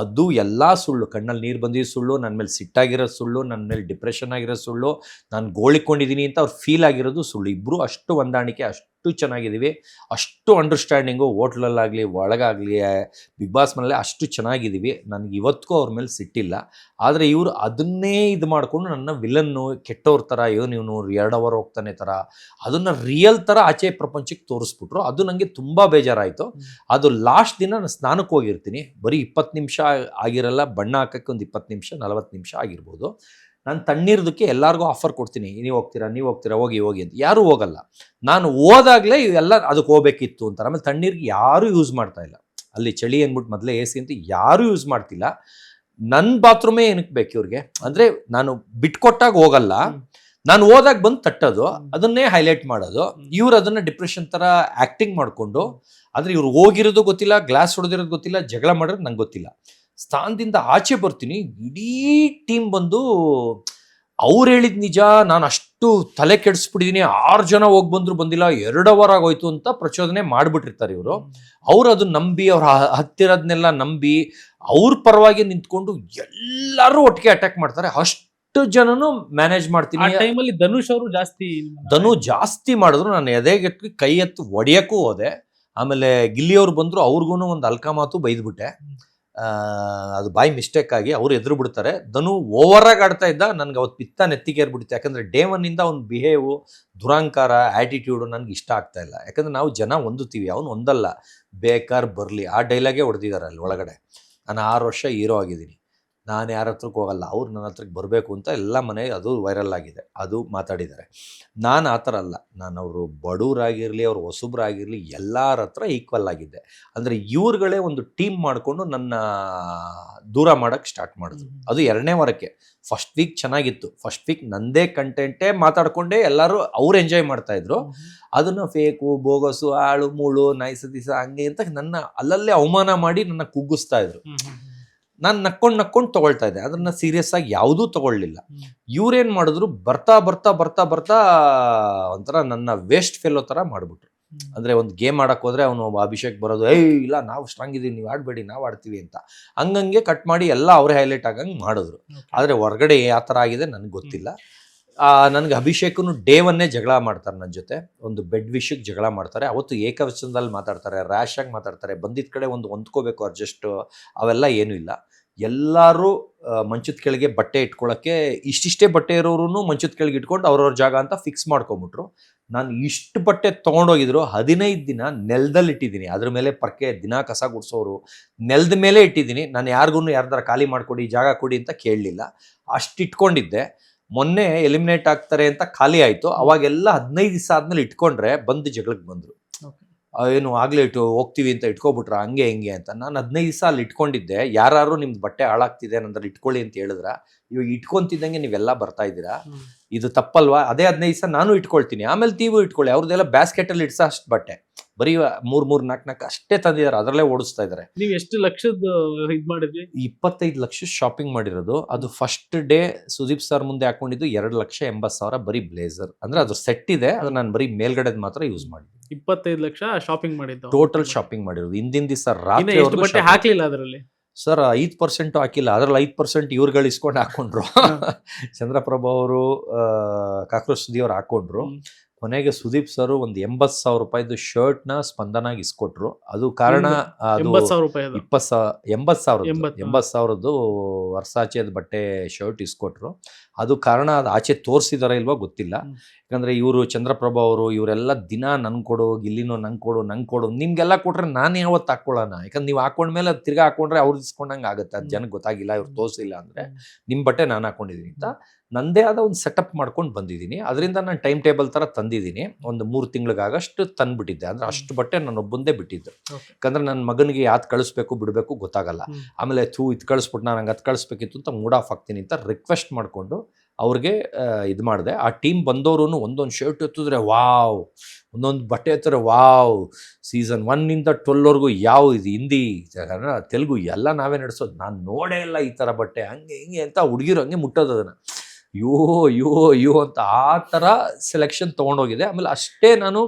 Speaker 1: ಅದು ಎಲ್ಲ ಸುಳ್ಳು. ಕಣ್ಣಲ್ಲಿ ನೀರು ಬಂದಿದ್ದು ಸುಳ್ಳು ನನ್ನ ಮೇಲೆ ಸಿಟ್ಟಾಗಿರೋ ಸುಳ್ಳು ನನ್ನ ಮೇಲೆ ಡಿಪ್ರೆಷನ್ ಆಗಿರೋ ಸುಳ್ಳು ನಾನು ಗೋಳಿಕೊಂಡಿದ್ದೀನಿ ಅಂತ ಅವ್ರು ಫೀಲ್ ಆಗಿರೋದು ಸುಳ್ಳು. ಇಬ್ಬರು ಅಷ್ಟು ಹೊಂದಾಣಿಕೆ ಅಷ್ಟು ಚೆನ್ನಾಗಿದ್ದೀವಿ. ಅಷ್ಟು ಅಂಡರ್ಸ್ಟ್ಯಾಂಡಿಂಗು ಹೋಟ್ಲಲ್ಲಾಗಲಿ ಒಳಗಾಗಲಿ ಬಿಗ್ ಬಾಸ್ ಮನೇಲಿ ಅಷ್ಟು ಚೆನ್ನಾಗಿದ್ದೀವಿ. ನನಗೆ ಇವತ್ತಿಗೂ ಅವ್ರ ಮೇಲೆ ಸಿಟ್ಟಿಲ್ಲ. ಆದರೆ ಇವರು ಅದನ್ನೇ ಇದು ಮಾಡಿಕೊಂಡು ನನ್ನ ವಿಲನ್ನು ಕೆಟ್ಟವ್ರ ಥರ ಇವನು ಇವನು ಎರಡು ಅವರ್ ಹೋಗ್ತಾನೆ ಥರ ಅದನ್ನು ರಿಯಲ್ ಥರ ಆಚೆ ಪ್ರಪಂಚಕ್ಕೆ ತೋರಿಸ್ಬಿಟ್ರು. ಅದು ನನಗೆ ತುಂಬ ಬೇಜಾರಾಯಿತು. ಅದು ಲಾಸ್ಟ್ ದಿನ ನಾನು ಸ್ನಾನಕ್ಕೆ ಹೋಗಿರ್ತೀನಿ. ಬರೀ ಇಪ್ಪತ್ತು ನಿಮಿಷ ಆಗಿರಲ್ಲ ಬಣ್ಣ ಹಾಕೋಕ್ಕೆ ಒಂದು ಇಪ್ಪತ್ತು ನಿಮಿಷ ನಲವತ್ತು ನಿಮಿಷ ಆಗಿರ್ಬೋದು. ನಾನು ತಣ್ಣೀರ್ದಕ್ಕೆ ಎಲ್ಲರಿಗೂ ಆಫರ್ ಕೊಡ್ತೀನಿ. ನೀವು ಹೋಗ್ತೀರಾ ನೀವು ಹೋಗ್ತೀರಾ ಹೋಗಿ ಹೋಗಿ ಅಂತ. ಯಾರೂ ಹೋಗಲ್ಲ. ನಾನು ಹೋದಾಗಲೇ ಇವೆಲ್ಲ ಅದಕ್ಕೆ ಹೋಗ್ಬೇಕಿತ್ತು ಅಂತ. ಆಮೇಲೆ ತಣ್ಣೀರಿಗೆ ಯಾರೂ ಯೂಸ್ ಮಾಡ್ತಾ ಇಲ್ಲ. ಅಲ್ಲಿ ಚಳಿ ಅಂದ್ಬಿಟ್ಟು ಮೊದಲೇ ಎ ಸಿ ಅಂತ ಯಾರೂ ಯೂಸ್ ಮಾಡ್ತಿಲ್ಲ. ನನ್ನ ಬಾತ್ರೂಮೇ ಏನಕ್ಕೆ ಬೇಕು ಇವ್ರಿಗೆ? ಅಂದರೆ ನಾನು ಬಿಟ್ಕೊಟ್ಟಾಗ ಹೋಗಲ್ಲ. ನಾನು ಹೋದಾಗ ಬಂದು ತಟ್ಟೋದು. ಅದನ್ನೇ ಹೈಲೈಟ್ ಮಾಡೋದು. ಇವ್ರು ಅದನ್ನು ಡಿಪ್ರೆಷನ್ ಥರ ಆ್ಯಕ್ಟಿಂಗ್ ಮಾಡಿಕೊಂಡು ಆದರೆ ಇವ್ರು ಹೋಗಿರೋದು ಗೊತ್ತಿಲ್ಲ ಗ್ಲಾಸ್ ಹೊಡೆದಿರೋದು ಗೊತ್ತಿಲ್ಲ ಜಗಳ ಮಾಡೋದು ನಂಗೆ ಗೊತ್ತಿಲ್ಲ. ಸ್ಥಾನದಿಂದ ಆಚೆ ಬರ್ತೀನಿ. ಇಡೀ ಟೀಮ್ ಬಂದು ಅವ್ರು ಹೇಳಿದ ನಿಜ ನಾನು ಅಷ್ಟು ತಲೆ ಕೆಡಿಸ್ಬಿಟ್ಟಿದ್ದೀನಿ ಆರು ಜನ ಹೋಗಿ ಬಂದ್ರು ಬಂದಿಲ್ಲ ಎರಡು ಅವರ್ ಆಗೋಯ್ತು ಅಂತ ಪ್ರಚೋದನೆ ಮಾಡಿಬಿಟ್ಟಿರ್ತಾರೆ ಇವರು. ಅವ್ರು ಅದನ್ನ ನಂಬಿ ಅವ್ರ ಹತ್ತಿರದನ್ನೆಲ್ಲ ನಂಬಿ ಅವ್ರ ಪರವಾಗಿ ನಿಂತ್ಕೊಂಡು ಎಲ್ಲರೂ ಒಟ್ಟಿಗೆ ಅಟ್ಯಾಕ್ ಮಾಡ್ತಾರೆ. ಅಷ್ಟು ಜನನು ಮ್ಯಾನೇಜ್
Speaker 2: ಆ
Speaker 1: ಮಾಡ್ತೀನಿ
Speaker 2: ಟೈಮಲ್ಲಿ ಧನುಷ್ ಅವರು ಜಾಸ್ತಿ
Speaker 1: ಧನು ಜಾಸ್ತಿ ಮಾಡಿದ್ರು. ನಾನು ಎದೆಗೆ ಕೈ ಎತ್ತು ಒಡೆಯಕ್ಕೂ ಹೋದೆ. ಆಮೇಲೆ ಗಿಲ್ಲಿಯವ್ರು ಬಂದ್ರು ಅವ್ರಿಗೂ ಒಂದು ಅಲ್ಕ ಮಾತು ಬೈದ್ಬಿಟ್ಟೆ. ಆ, ಅದು ಬಾಯಿ ಮಿಸ್ಟೇಕ್ ಆಗಿ ಅವ್ರು ಎದುರು ಬಿಡ್ತಾರೆ. ಧನು ಓವರಾಗಿ ಆಡ್ತಾ ಇದ್ದ, ನನ್ಗೆ ಅವತ್ತು ಪಿತ್ತ ನೆತ್ತಿಗೆ ಏರ್ಬಿಡುತ್ತೆ ಯಾಕಂದ್ರೆ ಡೇ ಒನ್ನಿಂದ ಅವ್ನ ಬಿಹೇವ್ ದುರಾಂಕಾರ ಆ್ಯಟಿಟ್ಯೂಡು ನನಗೆ ಇಷ್ಟ ಆಗ್ತಾ ಇಲ್ಲ. ಯಾಕಂದ್ರೆ ನಾವು ಜನ ಹೊಂದುತ್ತೀವಿ, ಅವನು ಒಂದಲ್ಲ. ಬೇಕಾರ್, ಬರಲಿ, ಆ ಡೈಲಾಗೇ ಹೊಡೆದಿದ್ದಾರೆ ಅಲ್ಲಿ ಒಳಗಡೆ. ನಾನು ಆರು ವರ್ಷ ಹೀರೋ ಆಗಿದ್ದೀನಿ. ನಾನು ಯಾರ ಹತ್ರಕ್ಕೆ ಹೋಗಲ್ಲ ಅವ್ರು ನನ್ನ ಹತ್ರಕ್ಕೆ ಬರಬೇಕು ಅಂತ ಎಲ್ಲ ಮನೆ ಅದು ವೈರಲ್ ಆಗಿದೆ ಅದು ಮಾತಾಡಿದ್ದಾರೆ. ನಾನು ಆ ಥರ ಅಲ್ಲ ನಾನು ಅವರು ಬಡವರಾಗಿರಲಿ ಅವ್ರ ಹೊಸಬ್ರಾಗಿರಲಿ ಎಲ್ಲರ ಹತ್ರ ಈಕ್ವಲ್ ಆಗಿದ್ದೆ ಅಂದರೆ ಇವ್ರುಗಳೇ ಒಂದು ಟೀಮ್ ಮಾಡಿಕೊಂಡು ನನ್ನ ದೂರ ಮಾಡೋಕ್ಕೆ ಸ್ಟಾರ್ಟ್ ಮಾಡಿದ್ರು. ಅದು ಎರಡನೇ ವಾರಕ್ಕೆ ಫಸ್ಟ್ ವೀಕ್ ಚೆನ್ನಾಗಿತ್ತು. ಫಸ್ಟ್ ವೀಕ್ ನಂದೇ ಕಂಟೆಂಟೇ ಮಾತಾಡಿಕೊಂಡೇ ಎಲ್ಲರೂ ಅವ್ರು ಎಂಜಾಯ್ ಮಾಡ್ತಾ ಇದ್ರು. ಅದನ್ನು ಫೇಕು ಬೋಗಸು ಆಳು ಮೂಳು ನೈಸ ದಿಸ ಹಂಗೆ ಅಂತ ನನ್ನ ಅಲ್ಲಲ್ಲೇ ಅವಮಾನ ಮಾಡಿ ನನ್ನ ಕುಗ್ಗಿಸ್ತಾ ಇದ್ರು. ನಾನು ನಕ್ಕೊಂಡು ನಕ್ಕೊಂಡು ತಗೊಳ್ತಾ ಇದ್ದೆ. ಅದನ್ನ ಸೀರಿಯಸ್ ಆಗಿ ಯಾವುದೂ ತಗೊಳ್ಳಿಲ್ಲ. ಇವ್ರೇನು ಮಾಡಿದ್ರು ಬರ್ತಾ ಬರ್ತಾ ಬರ್ತಾ ಬರ್ತಾ ಒಂಥರ ನನ್ನ ವೇಸ್ಟ್ ಫೆಲೋ ಥರ ಮಾಡಿಬಿಟ್ರು. ಅಂದರೆ ಒಂದು ಗೇಮ್ ಆಡಕ್ಕೆ ಹೋದ್ರೆ ಅವನು ಅಭಿಷೇಕ್ ಬರೋದು ಏಯ್ ಇಲ್ಲ ನಾವು ಸ್ಟ್ರಾಂಗ್ ಇದೀವಿ ನೀವು ಆಡಬೇಡಿ ನಾವು ಆಡ್ತೀವಿ ಅಂತ. ಹಂಗಂಗೆ ಕಟ್ ಮಾಡಿ ಎಲ್ಲ ಅವರೇ ಹೈಲೈಟ್ ಆಗಂಗೆ ಮಾಡಿದ್ರು. ಆದರೆ ಹೊರಗಡೆ ಯಾವ ಥರ ಆಗಿದೆ ನನಗೆ ಗೊತ್ತಿಲ್ಲ. ನನಗೆ ಅಭಿಷೇಕನು ಡೇ ಒನ್ನೇ ಜಗಳ ಮಾಡ್ತಾರೆ ನನ್ನ ಜೊತೆ. ಒಂದು ಬೆಡ್ ವಿಷಯಕ್ಕೆ ಜಗಳ ಮಾಡ್ತಾರೆ. ಅವತ್ತು ಏಕವಚನದಲ್ಲಿ ಮಾತಾಡ್ತಾರೆ ರ್ಯಾಶ್ ಆಗಿ ಮಾತಾಡ್ತಾರೆ. ಬಂದಿದ್ದ ಕಡೆ ಒಂದು ಹೊಂದ್ಕೋಬೇಕು ಅಡ್ಜಸ್ಟ್ ಅವೆಲ್ಲ ಏನೂ ಇಲ್ಲ. ಎಲ್ಲರೂ ಮಂಚದ ಕೆಳಗೆ ಬಟ್ಟೆ ಇಟ್ಕೊಳ್ಳೋಕ್ಕೆ ಇಷ್ಟಿಷ್ಟೇ ಬಟ್ಟೆ ಇರೋರು ಮಂಚದ ಕೆಳಗೆ ಇಟ್ಕೊಂಡು ಅವ್ರವ್ರ ಜಾಗ ಅಂತ ಫಿಕ್ಸ್ ಮಾಡ್ಕೊಂಬಿಟ್ರು. ನಾನು ಇಷ್ಟು ಬಟ್ಟೆ ತೊಗೊಂಡೋಗಿದ್ರು, ಹದಿನೈದು ದಿನ ನೆಲದಲ್ಲಿ ಇಟ್ಟಿದ್ದೀನಿ. ಅದ್ರ ಮೇಲೆ ಪರ್ಕೆ, ದಿನ ಕಸ ಗುಡಿಸೋರು, ನೆಲದ ಮೇಲೆ ಇಟ್ಟಿದ್ದೀನಿ. ನಾನು ಯಾರಿಗೂ ಯಾರ್ದಾರ ಖಾಲಿ ಮಾಡಿಕೊಡಿ, ಜಾಗ ಕೊಡಿ ಅಂತ ಕೇಳಲಿಲ್ಲ. ಅಷ್ಟು ಇಟ್ಕೊಂಡಿದ್ದೆ. ಮೊನ್ನೆ ಎಲಿಮಿನೇಟ್ ಆಗ್ತಾರೆ ಅಂತ ಖಾಲಿ ಆಯಿತು. ಅವಾಗೆಲ್ಲ ಹದಿನೈದು ದಿವಸ ಆದ್ಮೇಲೆ ಇಟ್ಕೊಂಡ್ರೆ ಬಂದು ಜಗಳಕ್ಕೆ ಬಂದರು. ಏನು ಆಗ್ಲೇ ಇಟ್ಟು ಹೋಗ್ತೀವಿ ಅಂತ ಇಟ್ಕೊಬಿಟ್ರ ಹಂಗೆ ಹಿಂಗೆ ಅಂತ. ನಾನು ಹದಿನೈದು ದಿವಸ ಅಲ್ಲಿ ಇಟ್ಕೊಂಡಿದ್ದೆ. ಯಾರು ನಿಮ್ದು ಬಟ್ಟೆ ಹಾಳಾಗ್ತಿದೆ ನಂತರ ಇಟ್ಕೊಳ್ಳಿ ಅಂತ ಹೇಳಿದ್ರ. ಇವಾಗ ಇಟ್ಕೊಂತಿದ್ದಂಗೆ ನೀವೆಲ್ಲ ಬರ್ತಾ ಇದ್ದೀರಾ? ಇದು ತಪ್ಪಲ್ವಾ? ಅದೇ ಹದಿನೈದು ದಿವಸ ನಾನು ಇಟ್ಕೊಳ್ತೀನಿ. ಆಮೇಲೆ ನೀವು ಇಟ್ಕೊಳ್ಳಿ. ಅವ್ರದ್ದೆಲ್ಲ ಬ್ಯಾಸ್ಕೆಟಲ್ಲಿ ಇಡ್ಸ ಅಷ್ಟು ಬಟ್ಟೆ. ಬರೀ ಮೂರ್ ಮೂರ್ ನಾಲ್ಕು ನಾಲ್ಕು ಅಷ್ಟೇ ತಂದಿದ್ದಾರೆ ಅದರಲ್ಲೇ ಓಡಿಸ್ತಾ ಇದ್ದಾರೆ
Speaker 2: ನೀವು ಎಷ್ಟು ಲಕ್ಷದ ಇದು ಮಾಡಿದ್ರಿ?
Speaker 1: ಇಪ್ಪತ್ತೈದು ಲಕ್ಷ ಶಾಪಿಂಗ್ ಮಾಡಿರೋದು. ಅದು ಫಸ್ಟ್ ಡೇ ಸುದೀಪ್ ಸರ್ ಮುಂದೆ ಹಾಕೊಂಡಿದ್ದು ಎರಡು ಲಕ್ಷ ಎಂಬತ್ತು ಸಾವಿರ ಬರೀ ಬ್ಲೇಸರ್. ಅಂದ್ರೆ ಅದು ಸೆಟ್ ಇದೆ. ಅದು ನಾನು ಬರೀ ಮೇಲ್ಗಡೆದು ಮಾತ್ರ ಯೂಸ್ ಮಾಡಿ
Speaker 2: ಇಪ್ಪತ್ತೈದು ಲಕ್ಷ ಶಾಪಿಂಗ್ ಮಾಡಿದ್ದು
Speaker 1: ಟೋಟಲ್ ಶಾಪಿಂಗ್ ಮಾಡಿರೋದು. ಹಿಂದಿನ ದಿವಸ
Speaker 2: ಇನ್ನ ಎಷ್ಟು ಬಟ್ಟೆ
Speaker 1: ರಾತ್ರಿ
Speaker 2: ಹಾಕ್ಲಿಲ್ಲ ಅದರಲ್ಲಿ?
Speaker 1: ಸರ್ ಐದು ಪರ್ಸೆಂಟ್ ಹಾಕಿಲ್ಲ. ಅದ್ರಲ್ಲಿ ಐದು ಪರ್ಸೆಂಟ್ ಇವ್ರುಗಳು ಇಸ್ಕೊಂಡು ಹಾಕೊಂಡ್ರು. ಚಂದ್ರಪ್ರಭಾ ಅವರು ಕಾಕ್ರೋಚ್ ಸುದ್ದಿ ಅವ್ರು ಹಾಕೊಂಡ್ರು. ಕೊನೆಗೆ ಸುದೀಪ್ ಸರ್ ಒಂದು ಎಂಬತ್ತು ಸಾವಿರ ರೂಪಾಯಿದು ಶರ್ಟ್ನ ಸ್ಪಂದನಾಗಿ ಇಸ್ಕೊಟ್ರು ಅದು ಕಾರಣ ಅದು ಇಪ್ಪತ್ತು ಸಾವಿರ ಎಂಬತ್ತು ಸಾವಿರ
Speaker 2: ಎಂಬತ್ತು.
Speaker 1: ಸಾವಿರದ್ದು ವರ್ಸಾಚೆದ ಬಟ್ಟೆ ಶರ್ಟ್ ಇಸ್ಕೊಟ್ರು ಅದು ಕಾರಣ ಅದು ಆಚೆ ತೋರಿಸಿದಾರ ಇಲ್ವೋ ಗೊತ್ತಿಲ್ಲ. ಯಾಕಂದ್ರೆ ಇವರು ಚಂದ್ರಪ್ರಭಾ ಅವರು ಇವರೆಲ್ಲ ದಿನ ನಂಗೆ ಕೊಡು ಗಿಲ್ಲಿನೋ ನಂಗೆ ಕೊಡು ನಂಗೆ ಕೊಡು ನಿಮಗೆಲ್ಲ ಕೊಟ್ರೆ ನಾನು ಯಾವತ್ತು ಹಾಕೊಳ್ಳೋಣ ಯಾಕಂದ್ರೆ ನೀವು ಹಾಕೊಂಡ್ಮೇಲೆ ಅದು ತಿರ್ಗಾ ಹಾಕೊಂಡ್ರೆ ಅವ್ರು ಇಸ್ಕೊಂಡಂಗೆ ಆಗುತ್ತೆ ಅದು. ಜನಕ್ಕೆ ಗೊತ್ತಾಗಿಲ್ಲ ಇವ್ರು ತೋರಿಸಿಲ್ಲ ಅಂದ್ರೆ. ನಿಮ್ಮ ಬಟ್ಟೆ ನಾನು ಹಾಕೊಂಡಿದ್ದೀನಿ ಅಂತ ನಂದೇ ಆದ ಒಂದು ಸೆಟಪ್ ಮಾಡ್ಕೊಂಡು ಬಂದಿದ್ದೀನಿ. ಅದರಿಂದ ನಾನು ಟೈಮ್ ಟೇಬಲ್ ಥರ ತಂದಿದ್ದೀನಿ. ಒಂದು ಮೂರು ತಿಂಗಳಿಗಾಗಷ್ಟು ತಂದ್ಬಿಟ್ಟಿದ್ದೆ. ಅಂದರೆ ಅಷ್ಟು ಬಟ್ಟೆ ನಾನು ಒಬ್ಬಂದೇ ಬಿಟ್ಟಿದ್ದು. ಯಾಕಂದ್ರೆ ನನ್ನ ಮಗನಿಗೆ ಯಾವ್ದು ಕಳಿಸ್ಬೇಕು ಬಿಡಬೇಕು ಗೊತ್ತಾಗಲ್ಲ. ಆಮೇಲೆ ಥೂ ಇದು ಕಳಿಸ್ಬಿಟ್ಟು ನಾನು ಹಂಗೆ ಅದು ಕಳಿಸ್ಬೇಕಿತ್ತು ಅಂತ ಮೂಡ್ ಆಫ್ ಆಗ್ತೀನಿ ಅಂತ ರಿಕ್ವೆಸ್ಟ್ ಮಾಡಿಕೊಂಡು ಅವ್ರಿಗೆ ಇದು ಮಾಡಿದೆ. ಆ ಟೀಮ್ ಬಂದವರು ಒಂದೊಂದು ಶರ್ಟ್ ಎತ್ತಿದ್ರೆ ವಾವ್. ಒಂದೊಂದು ಬಟ್ಟೆ ಎತ್ತಿದ್ರೆ ವಾವ್. ಸೀಸನ್ ಒನ್ನಿಂದ ಟ್ವೆಲ್ವರೆಗೂ ಯಾವ ಇದು ಹಿಂದಿ ಕನ್ನಡ, ತೆಲುಗು ಎಲ್ಲ ನಾವೇ ನಡೆಸೋದು. ನಾನು ನೋಡೇ ಇಲ್ಲ ಈ ಥರ ಬಟ್ಟೆ. ಹಂಗೆ ಹಿಂಗೆ ಅಂತ ಹುಡುಗಿರು ಹಂಗೆ ಮುಟ್ಟೋದು ಅದನ್ನು. ಯೋ ಯೋ ಯೋ ಅಂತ ಆ ಥರ ಸೆಲೆಕ್ಷನ್ ತೊಗೊಂಡೋಗಿದೆ. ಆಮೇಲೆ ಅಷ್ಟೇ ನಾನು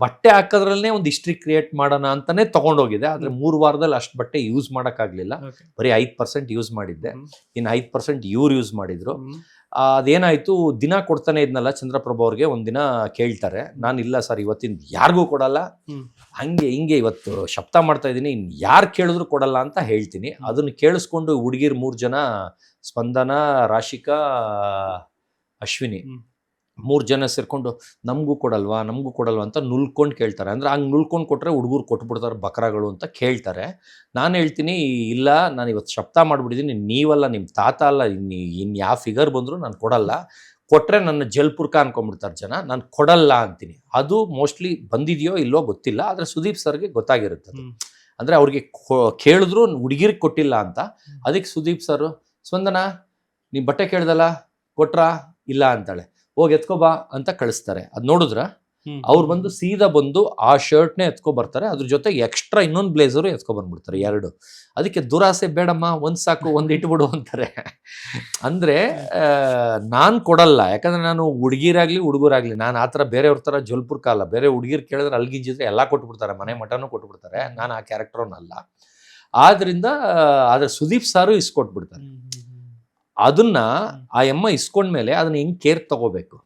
Speaker 1: ಬಟ್ಟೆ ಹಾಕೋದ್ರಲ್ಲೇ ಒಂದು ಹಿಸ್ಟ್ರಿ ಕ್ರಿಯೇಟ್ ಮಾಡೋಣ ಅಂತಾನೆ ತಗೊಂಡೋಗಿದೆ. ಆದರೆ ಮೂರು ವಾರದಲ್ಲಿ ಅಷ್ಟು ಬಟ್ಟೆ ಯೂಸ್ ಮಾಡೋಕ್ಕಾಗಲಿಲ್ಲ. ಬರೀ ಐದು ಪರ್ಸೆಂಟ್ ಯೂಸ್ ಮಾಡಿದ್ದೆ. ಇನ್ನು ಐದು ಪರ್ಸೆಂಟ್ ಇವ್ರು ಯೂಸ್ ಮಾಡಿದ್ರು. ಅದೇನಾಯಿತು ದಿನ ಕೊಡ್ತಾನೆ ಇದ್ನಲ್ಲ ಚಂದ್ರಪ್ರಭು ಅವ್ರಿಗೆ ಒಂದಿನ ಕೇಳ್ತಾರೆ. ನಾನು ಇಲ್ಲ ಸರ್ ಇವತ್ತಿನ ಯಾರಿಗೂ ಕೊಡಲ್ಲ. ಹಂಗೆ ಹಿಂಗೆ ಇವತ್ತು ಶಬ್ದ ಮಾಡ್ತಾ ಇದ್ದೀನಿ ಇನ್ನು ಯಾರು ಕೇಳಿದ್ರು ಕೊಡಲ್ಲ ಅಂತ ಹೇಳ್ತೀನಿ. ಅದನ್ನು ಕೇಳಿಸ್ಕೊಂಡು ಹುಡುಗಿರ್ ಮೂರು ಜನ ಸ್ಪಂದನ ರಾಶಿಕಾ ಅಶ್ವಿನಿ. ಮೂರು ಜನ ಸೇರ್ಕೊಂಡು ನಮಗೂ ಕೊಡಲ್ವಾ ನಮಗೂ ಕೊಡಲ್ವಾ ಅಂತ ನುಲ್ಕೊಂಡು ಕೇಳ್ತಾರೆ. ಅಂದ್ರೆ ಹಂಗೆ ನುಲ್ಕೊಂಡು ಕೊಟ್ರೆ ಹುಡುಗರು ಕೊಟ್ಬಿಡ್ತಾರೆ ಬಕರಗಳು ಅಂತ ಕೇಳ್ತಾರೆ. ನಾನು ಹೇಳ್ತೀನಿ ಇಲ್ಲ ನಾನು ಇವತ್ತು ಶಬ್ದ ಮಾಡಿಬಿಟ್ಟಿದ್ದೀನಿ ನೀವಲ್ಲ ನಿಮ್ಮ ತಾತ ಅಲ್ಲ ಇನ್ನು ಇನ್ನು ಯಾವ ಫಿಗರ್ ಬಂದರೂ ನಾನು ಕೊಡಲ್ಲ. ಕೊಟ್ಟರೆ ನನ್ನ ಜಲ್ಪುರ್ಕ ಅನ್ಕೊಂಡ್ಬಿಡ್ತಾರೆ ಜನ ನಾನು ಕೊಡಲ್ಲ ಅಂತೀನಿ. ಅದು ಮೋಸ್ಟ್ಲಿ ಬಂದಿದೆಯೋ ಇಲ್ಲೋ ಗೊತ್ತಿಲ್ಲ ಆದರೆ ಸುದೀಪ್ ಸರ್ಗೆ ಗೊತ್ತಾಗಿರುತ್ತೆ. ಅಂದರೆ ಅವ್ರಿಗೆ ಕೇಳಿದ್ರು ಹುಡುಗಿರಿಗೆ ಕೊಟ್ಟಿಲ್ಲ ಅಂತ. ಅದಕ್ಕೆ ಸುದೀಪ್ ಸರ್ ಸ್ಪಂದನ ನೀ ಬಟ್ಟೆ ಕೇಳ್ದಲ್ಲ ಕೊಟ್ರಾ ಇಲ್ಲ ಅಂತಾಳೆ. ಹೋಗಿ ಎತ್ಕೊಬಾ ಅಂತ ಕಳಿಸ್ತಾರೆ. ಅದು ನೋಡಿದ್ರ. ಅವ್ರು ಬಂದು ಸೀದಾ ಬಂದು ಆ ಶರ್ಟ್ನೇ ಎತ್ಕೊ ಬರ್ತಾರೆ. ಅದ್ರ ಜೊತೆ ಎಕ್ಸ್ಟ್ರಾ ಇನ್ನೊಂದು ಬ್ಲೇಸರು ಎತ್ಕೊ ಬಂದ್ಬಿಡ್ತಾರೆ ಎರಡು. ಅದಕ್ಕೆ ದುರಾಸೆ ಬೇಡಮ್ಮ ಒಂದು ಸಾಕು ಒಂದು ಇಟ್ಬಿಡು ಅಂತಾರೆ. ಅಂದರೆ ನಾನು ಕೊಡಲ್ಲ. ಯಾಕಂದ್ರೆ ನಾನು ಹುಡುಗಿರಾಗ್ಲಿ ಹುಡುಗರಾಗ್ಲಿ ನಾನು ಆ ಥರ ಬೇರೆಯವ್ರ ಥರ ಜಲ್ಪುರ್ ಕಾಲ. ಬೇರೆ ಹುಡುಗಿರು ಕೇಳಿದ್ರೆ ಅಲ್ಗಿಂಜಿದ್ರೆ ಎಲ್ಲ ಕೊಟ್ಬಿಡ್ತಾರೆ. ಮನೆ ಮಠನೂ ಕೊಟ್ಬಿಡ್ತಾರೆ. ನಾನು ಆ ಕ್ಯಾರೆಕ್ಟ್ರನ್ನಲ್ಲ. ಆದ್ರಿಂದ ಆದರೆ ಸುದೀಪ್ ಸಾರು ಇಸ್ಕೊಟ್ಬಿಡ್ತಾರೆ. ಅದನ್ನ ಆ ಎಮ್ಮ ಇಸ್ಕೊಂಡ್ಮೇಲೆ ಅದನ್ನ ಹೆಂಗ್ ಕೇರ್ ತಗೋಬೇಕು.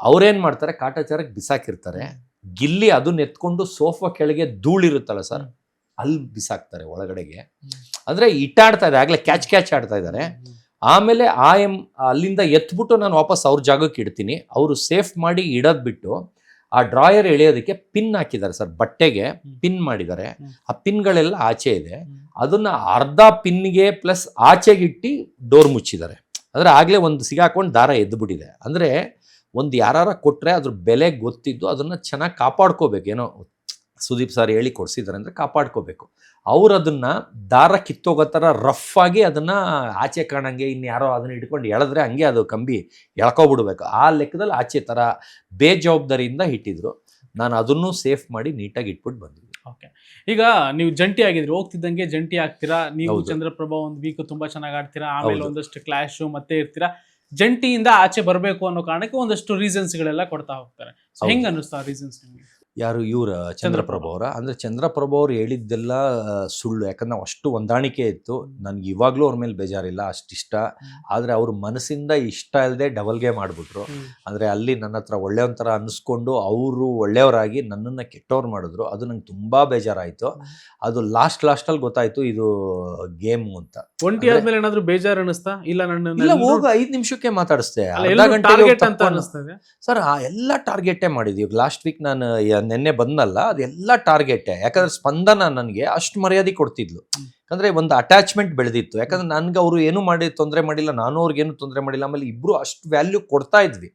Speaker 1: ಅವ್ರೇನ್ ಮಾಡ್ತಾರೆ? ಕಾಟಾಚಾರಕ್ಕೆ ಬಿಸಾಕಿರ್ತಾರೆ. ಗಿಲ್ಲಿ ಅದನ್ನ ಎತ್ಕೊಂಡು ಸೋಫಾ ಕೆಳಗೆ ಧೂಳಿರುತ್ತಲ್ಲ ಸರ್ ಅಲ್ಲಿ ಬಿಸಾಕ್ತಾರೆ ಒಳಗಡೆಗೆ. ಅಂದ್ರೆ ಇಟ್ಟಾಡ್ತಾ ಇದೆ ಆಗ್ಲೇ ಕ್ಯಾಚ್ ಕ್ಯಾಚ್ ಆಡ್ತಾ ಇದ್ದಾರೆ. ಆಮೇಲೆ ಆ ಎಂ ಅಲ್ಲಿಂದ ಎತ್ಬಿಟ್ಟು ನಾನು ವಾಪಸ್ ಅವ್ರ ಜಾಗಕ್ಕೆ ಇಡ್ತೀನಿ. ಅವರು ಸೇಫ್ ಮಾಡಿ ಇಡೋದ್ ಬಿಟ್ಟು ಆ ಡ್ರಾಯರ್ ಎಳೆಯೋದಕ್ಕೆ ಪಿನ್ ಹಾಕಿದ್ದಾರೆ ಸರ್ ಬಟ್ಟೆಗೆ ಪಿನ್ ಮಾಡಿದ್ದಾರೆ. ಆ ಪಿನ್ಗಳೆಲ್ಲ ಆಚೆ ಇದೆ. ಅದನ್ನ ಅರ್ಧ ಪಿನ್ಗೆ ಪ್ಲಸ್ ಆಚೆಗಿಟ್ಟು ಡೋರ್ ಮುಚ್ಚಿದ್ದಾರೆ. ಅಂದ್ರೆ ಆಗ್ಲೇ ಒಂದು ಸಿಗಾಕೊಂಡು ದಾರ ಎದ್ದುಬಿಟ್ಟಿದೆ ಅಂದ್ರೆ ಒಂದು ಯಾರು ಕೊಟ್ಟರೆ ಅದ್ರ ಬೆಲೆ ಗೊತ್ತಿದ್ದು ಅದನ್ನ ಚೆನ್ನಾಗಿ ಕಾಪಾಡ್ಕೋಬೇಕು ಏನೋ ಸುದೀಪ್ ಸರ್ ಹೇಳಿ ಕೊಡಿಸಿದ್ದಾರೆ ಅಂದ್ರೆ ಕಾಪಾಡ್ಕೋಬೇಕು. ಅವ್ರು ಅದನ್ನು ದಾರ ಕಿತ್ತೋಗೋ ಥರ ರಫ್ ಆಗಿ ಅದನ್ನ ಆಚೆ ಕಾಣಂಗೆ ಇನ್ನು ಯಾರೋ ಅದನ್ನ ಇಟ್ಕೊಂಡು ಎಳೆದ್ರೆ ಹಂಗೆ ಅದು ಕಂಬಿ ಎಳ್ಕೊಬಿಡ್ಬೇಕು. ಆ ಲೆಕ್ಕದಲ್ಲಿ ಆಚೆ ಥರ ಬೇಜವಾಬ್ದಾರಿಯಿಂದ ಇಟ್ಟಿದ್ರು. ನಾನು ಅದನ್ನು ಸೇಫ್ ಮಾಡಿ ನೀಟಾಗಿ ಇಟ್ಬಿಟ್ಟು ಬಂದಿದ್ದೆ
Speaker 2: ಓಕೆ. ಈಗ ನೀವು ಜಂಟಿ ಆಗಿದ್ರಿ ಹೋಗ್ತಿದ್ದಂಗೆ ಜಂಟಿ ಆಗ್ತೀರಾ? ನೀವು ಚಂದ್ರಪ್ರಭಾ ಒಂದು ವೀಕ್ ತುಂಬಾ ಚೆನ್ನಾಗಿ ಆಡ್ತೀರಾ? ಆಮೇಲೆ ಒಂದಷ್ಟು ಕ್ಲಾಶ್ ಮತ್ತೆ ಇರ್ತೀರಾ? ಜಂಟಿಯಿಂದ ಆಚೆ ಬರಬೇಕು ಅನ್ನೋ ಕಾರಣಕ್ಕೆ ಒಂದಷ್ಟು ರೀಸನ್ಸ್ ಗಳೆಲ್ಲ ಕೊಡ್ತಾ ಹೋಗ್ತಾರೆ. ಹೆಂಗ್ ಅನ್ನಿಸ್ತಾ ರೀಸನ್ಸ್ ನಿಮ್ಗೆ?
Speaker 1: ಯಾರು? ಇವ್ರ ಚಂದ್ರಪ್ರಭು ಅವರ. ಅಂದರೆ ಚಂದ್ರಪ್ರಭು ಅವ್ರು ಹೇಳಿದ್ದೆಲ್ಲ ಸುಳ್ಳು. ಯಾಕಂದ್ರೆ ನಾವು ಅಷ್ಟು ಹೊಂದಾಣಿಕೆ ಇತ್ತು. ನನಗೆ ಇವಾಗಲೂ ಅವ್ರ ಮೇಲೆ ಬೇಜಾರಿಲ್ಲ. ಅಷ್ಟಿಷ್ಟ. ಆದ್ರೆ ಅವ್ರ ಮನಸ್ಸಿಂದ ಇಷ್ಟ ಇಲ್ಲದೆ ಡಬಲ್ಗೆ ಮಾಡಿಬಿಟ್ರು ಅಂದ್ರೆ ಅಲ್ಲಿ ನನ್ನ ಹತ್ರ ಒಳ್ಳೆಯವಂಥರ ಅನ್ನಿಸ್ಕೊಂಡು ಅವರು ಒಳ್ಳೆಯವರಾಗಿ ನನ್ನನ್ನ ಕೆಟ್ಟವ್ರು ಮಾಡಿದ್ರು. ಅದು ನಂಗೆ ತುಂಬಾ ಬೇಜಾರಾಯಿತು. ಅದು ಲಾಸ್ಟ್ ಲಾಸ್ಟಲ್ಲಿ ಗೊತ್ತಾಯ್ತು ಇದು ಗೇಮು ಅಂತ.
Speaker 2: ಒಂಟಿ ಆದಮೇಲೆ ಏನಾದ್ರು ಬೇಜಾರು ಅನ್ನಿಸ್ತಾ? ಇಲ್ಲ ನನ್ನ
Speaker 1: ಇಲ್ಲ ಹೋಗಿ ಐದು ನಿಮಿಷಕ್ಕೆ ಮಾತಾಡಿಸ್ದೆ.
Speaker 2: ಅಲ್ಲ,
Speaker 1: ಅರ್ಧ ತಪ್ಪು ಸರ್ ಆ ಎಲ್ಲ ಟಾರ್ಗೆಟೇ ಮಾಡಿದೀವಿ. ಲಾಸ್ಟ್ ವೀಕ್ ನಾನು ನೆನ್ನೆ ಬಂದಲ್ಲ ಅದೆಲ್ಲ ಟಾರ್ಗೆಟೇ. ಯಾಕಂದ್ರೆ ಸ್ಪಂದನ ನನಗೆ ಅಷ್ಟು ಮರ್ಯಾದೆ ಕೊಡ್ತಿದ್ಲು. ಯಾಕಂದ್ರೆ ಒಂದು ಅಟ್ಯಾಚ್ಮೆಂಟ್ ಬೆಳೆದಿತ್ತು. ಯಾಕಂದ್ರೆ ನನ್ಗೆ ಅವರು ಏನು ಮಾಡಿ ತೊಂದರೆ ಮಾಡಿಲ್ಲ, ನಾನು ಅವ್ರಿಗೇನು ತೊಂದರೆ ಮಾಡಿಲ್ಲ, ಆಮೇಲೆ ಇಬ್ರು ಅಷ್ಟು ವ್ಯಾಲ್ಯೂ ಕೊಡ್ತಾ ಇದ್ವಿ.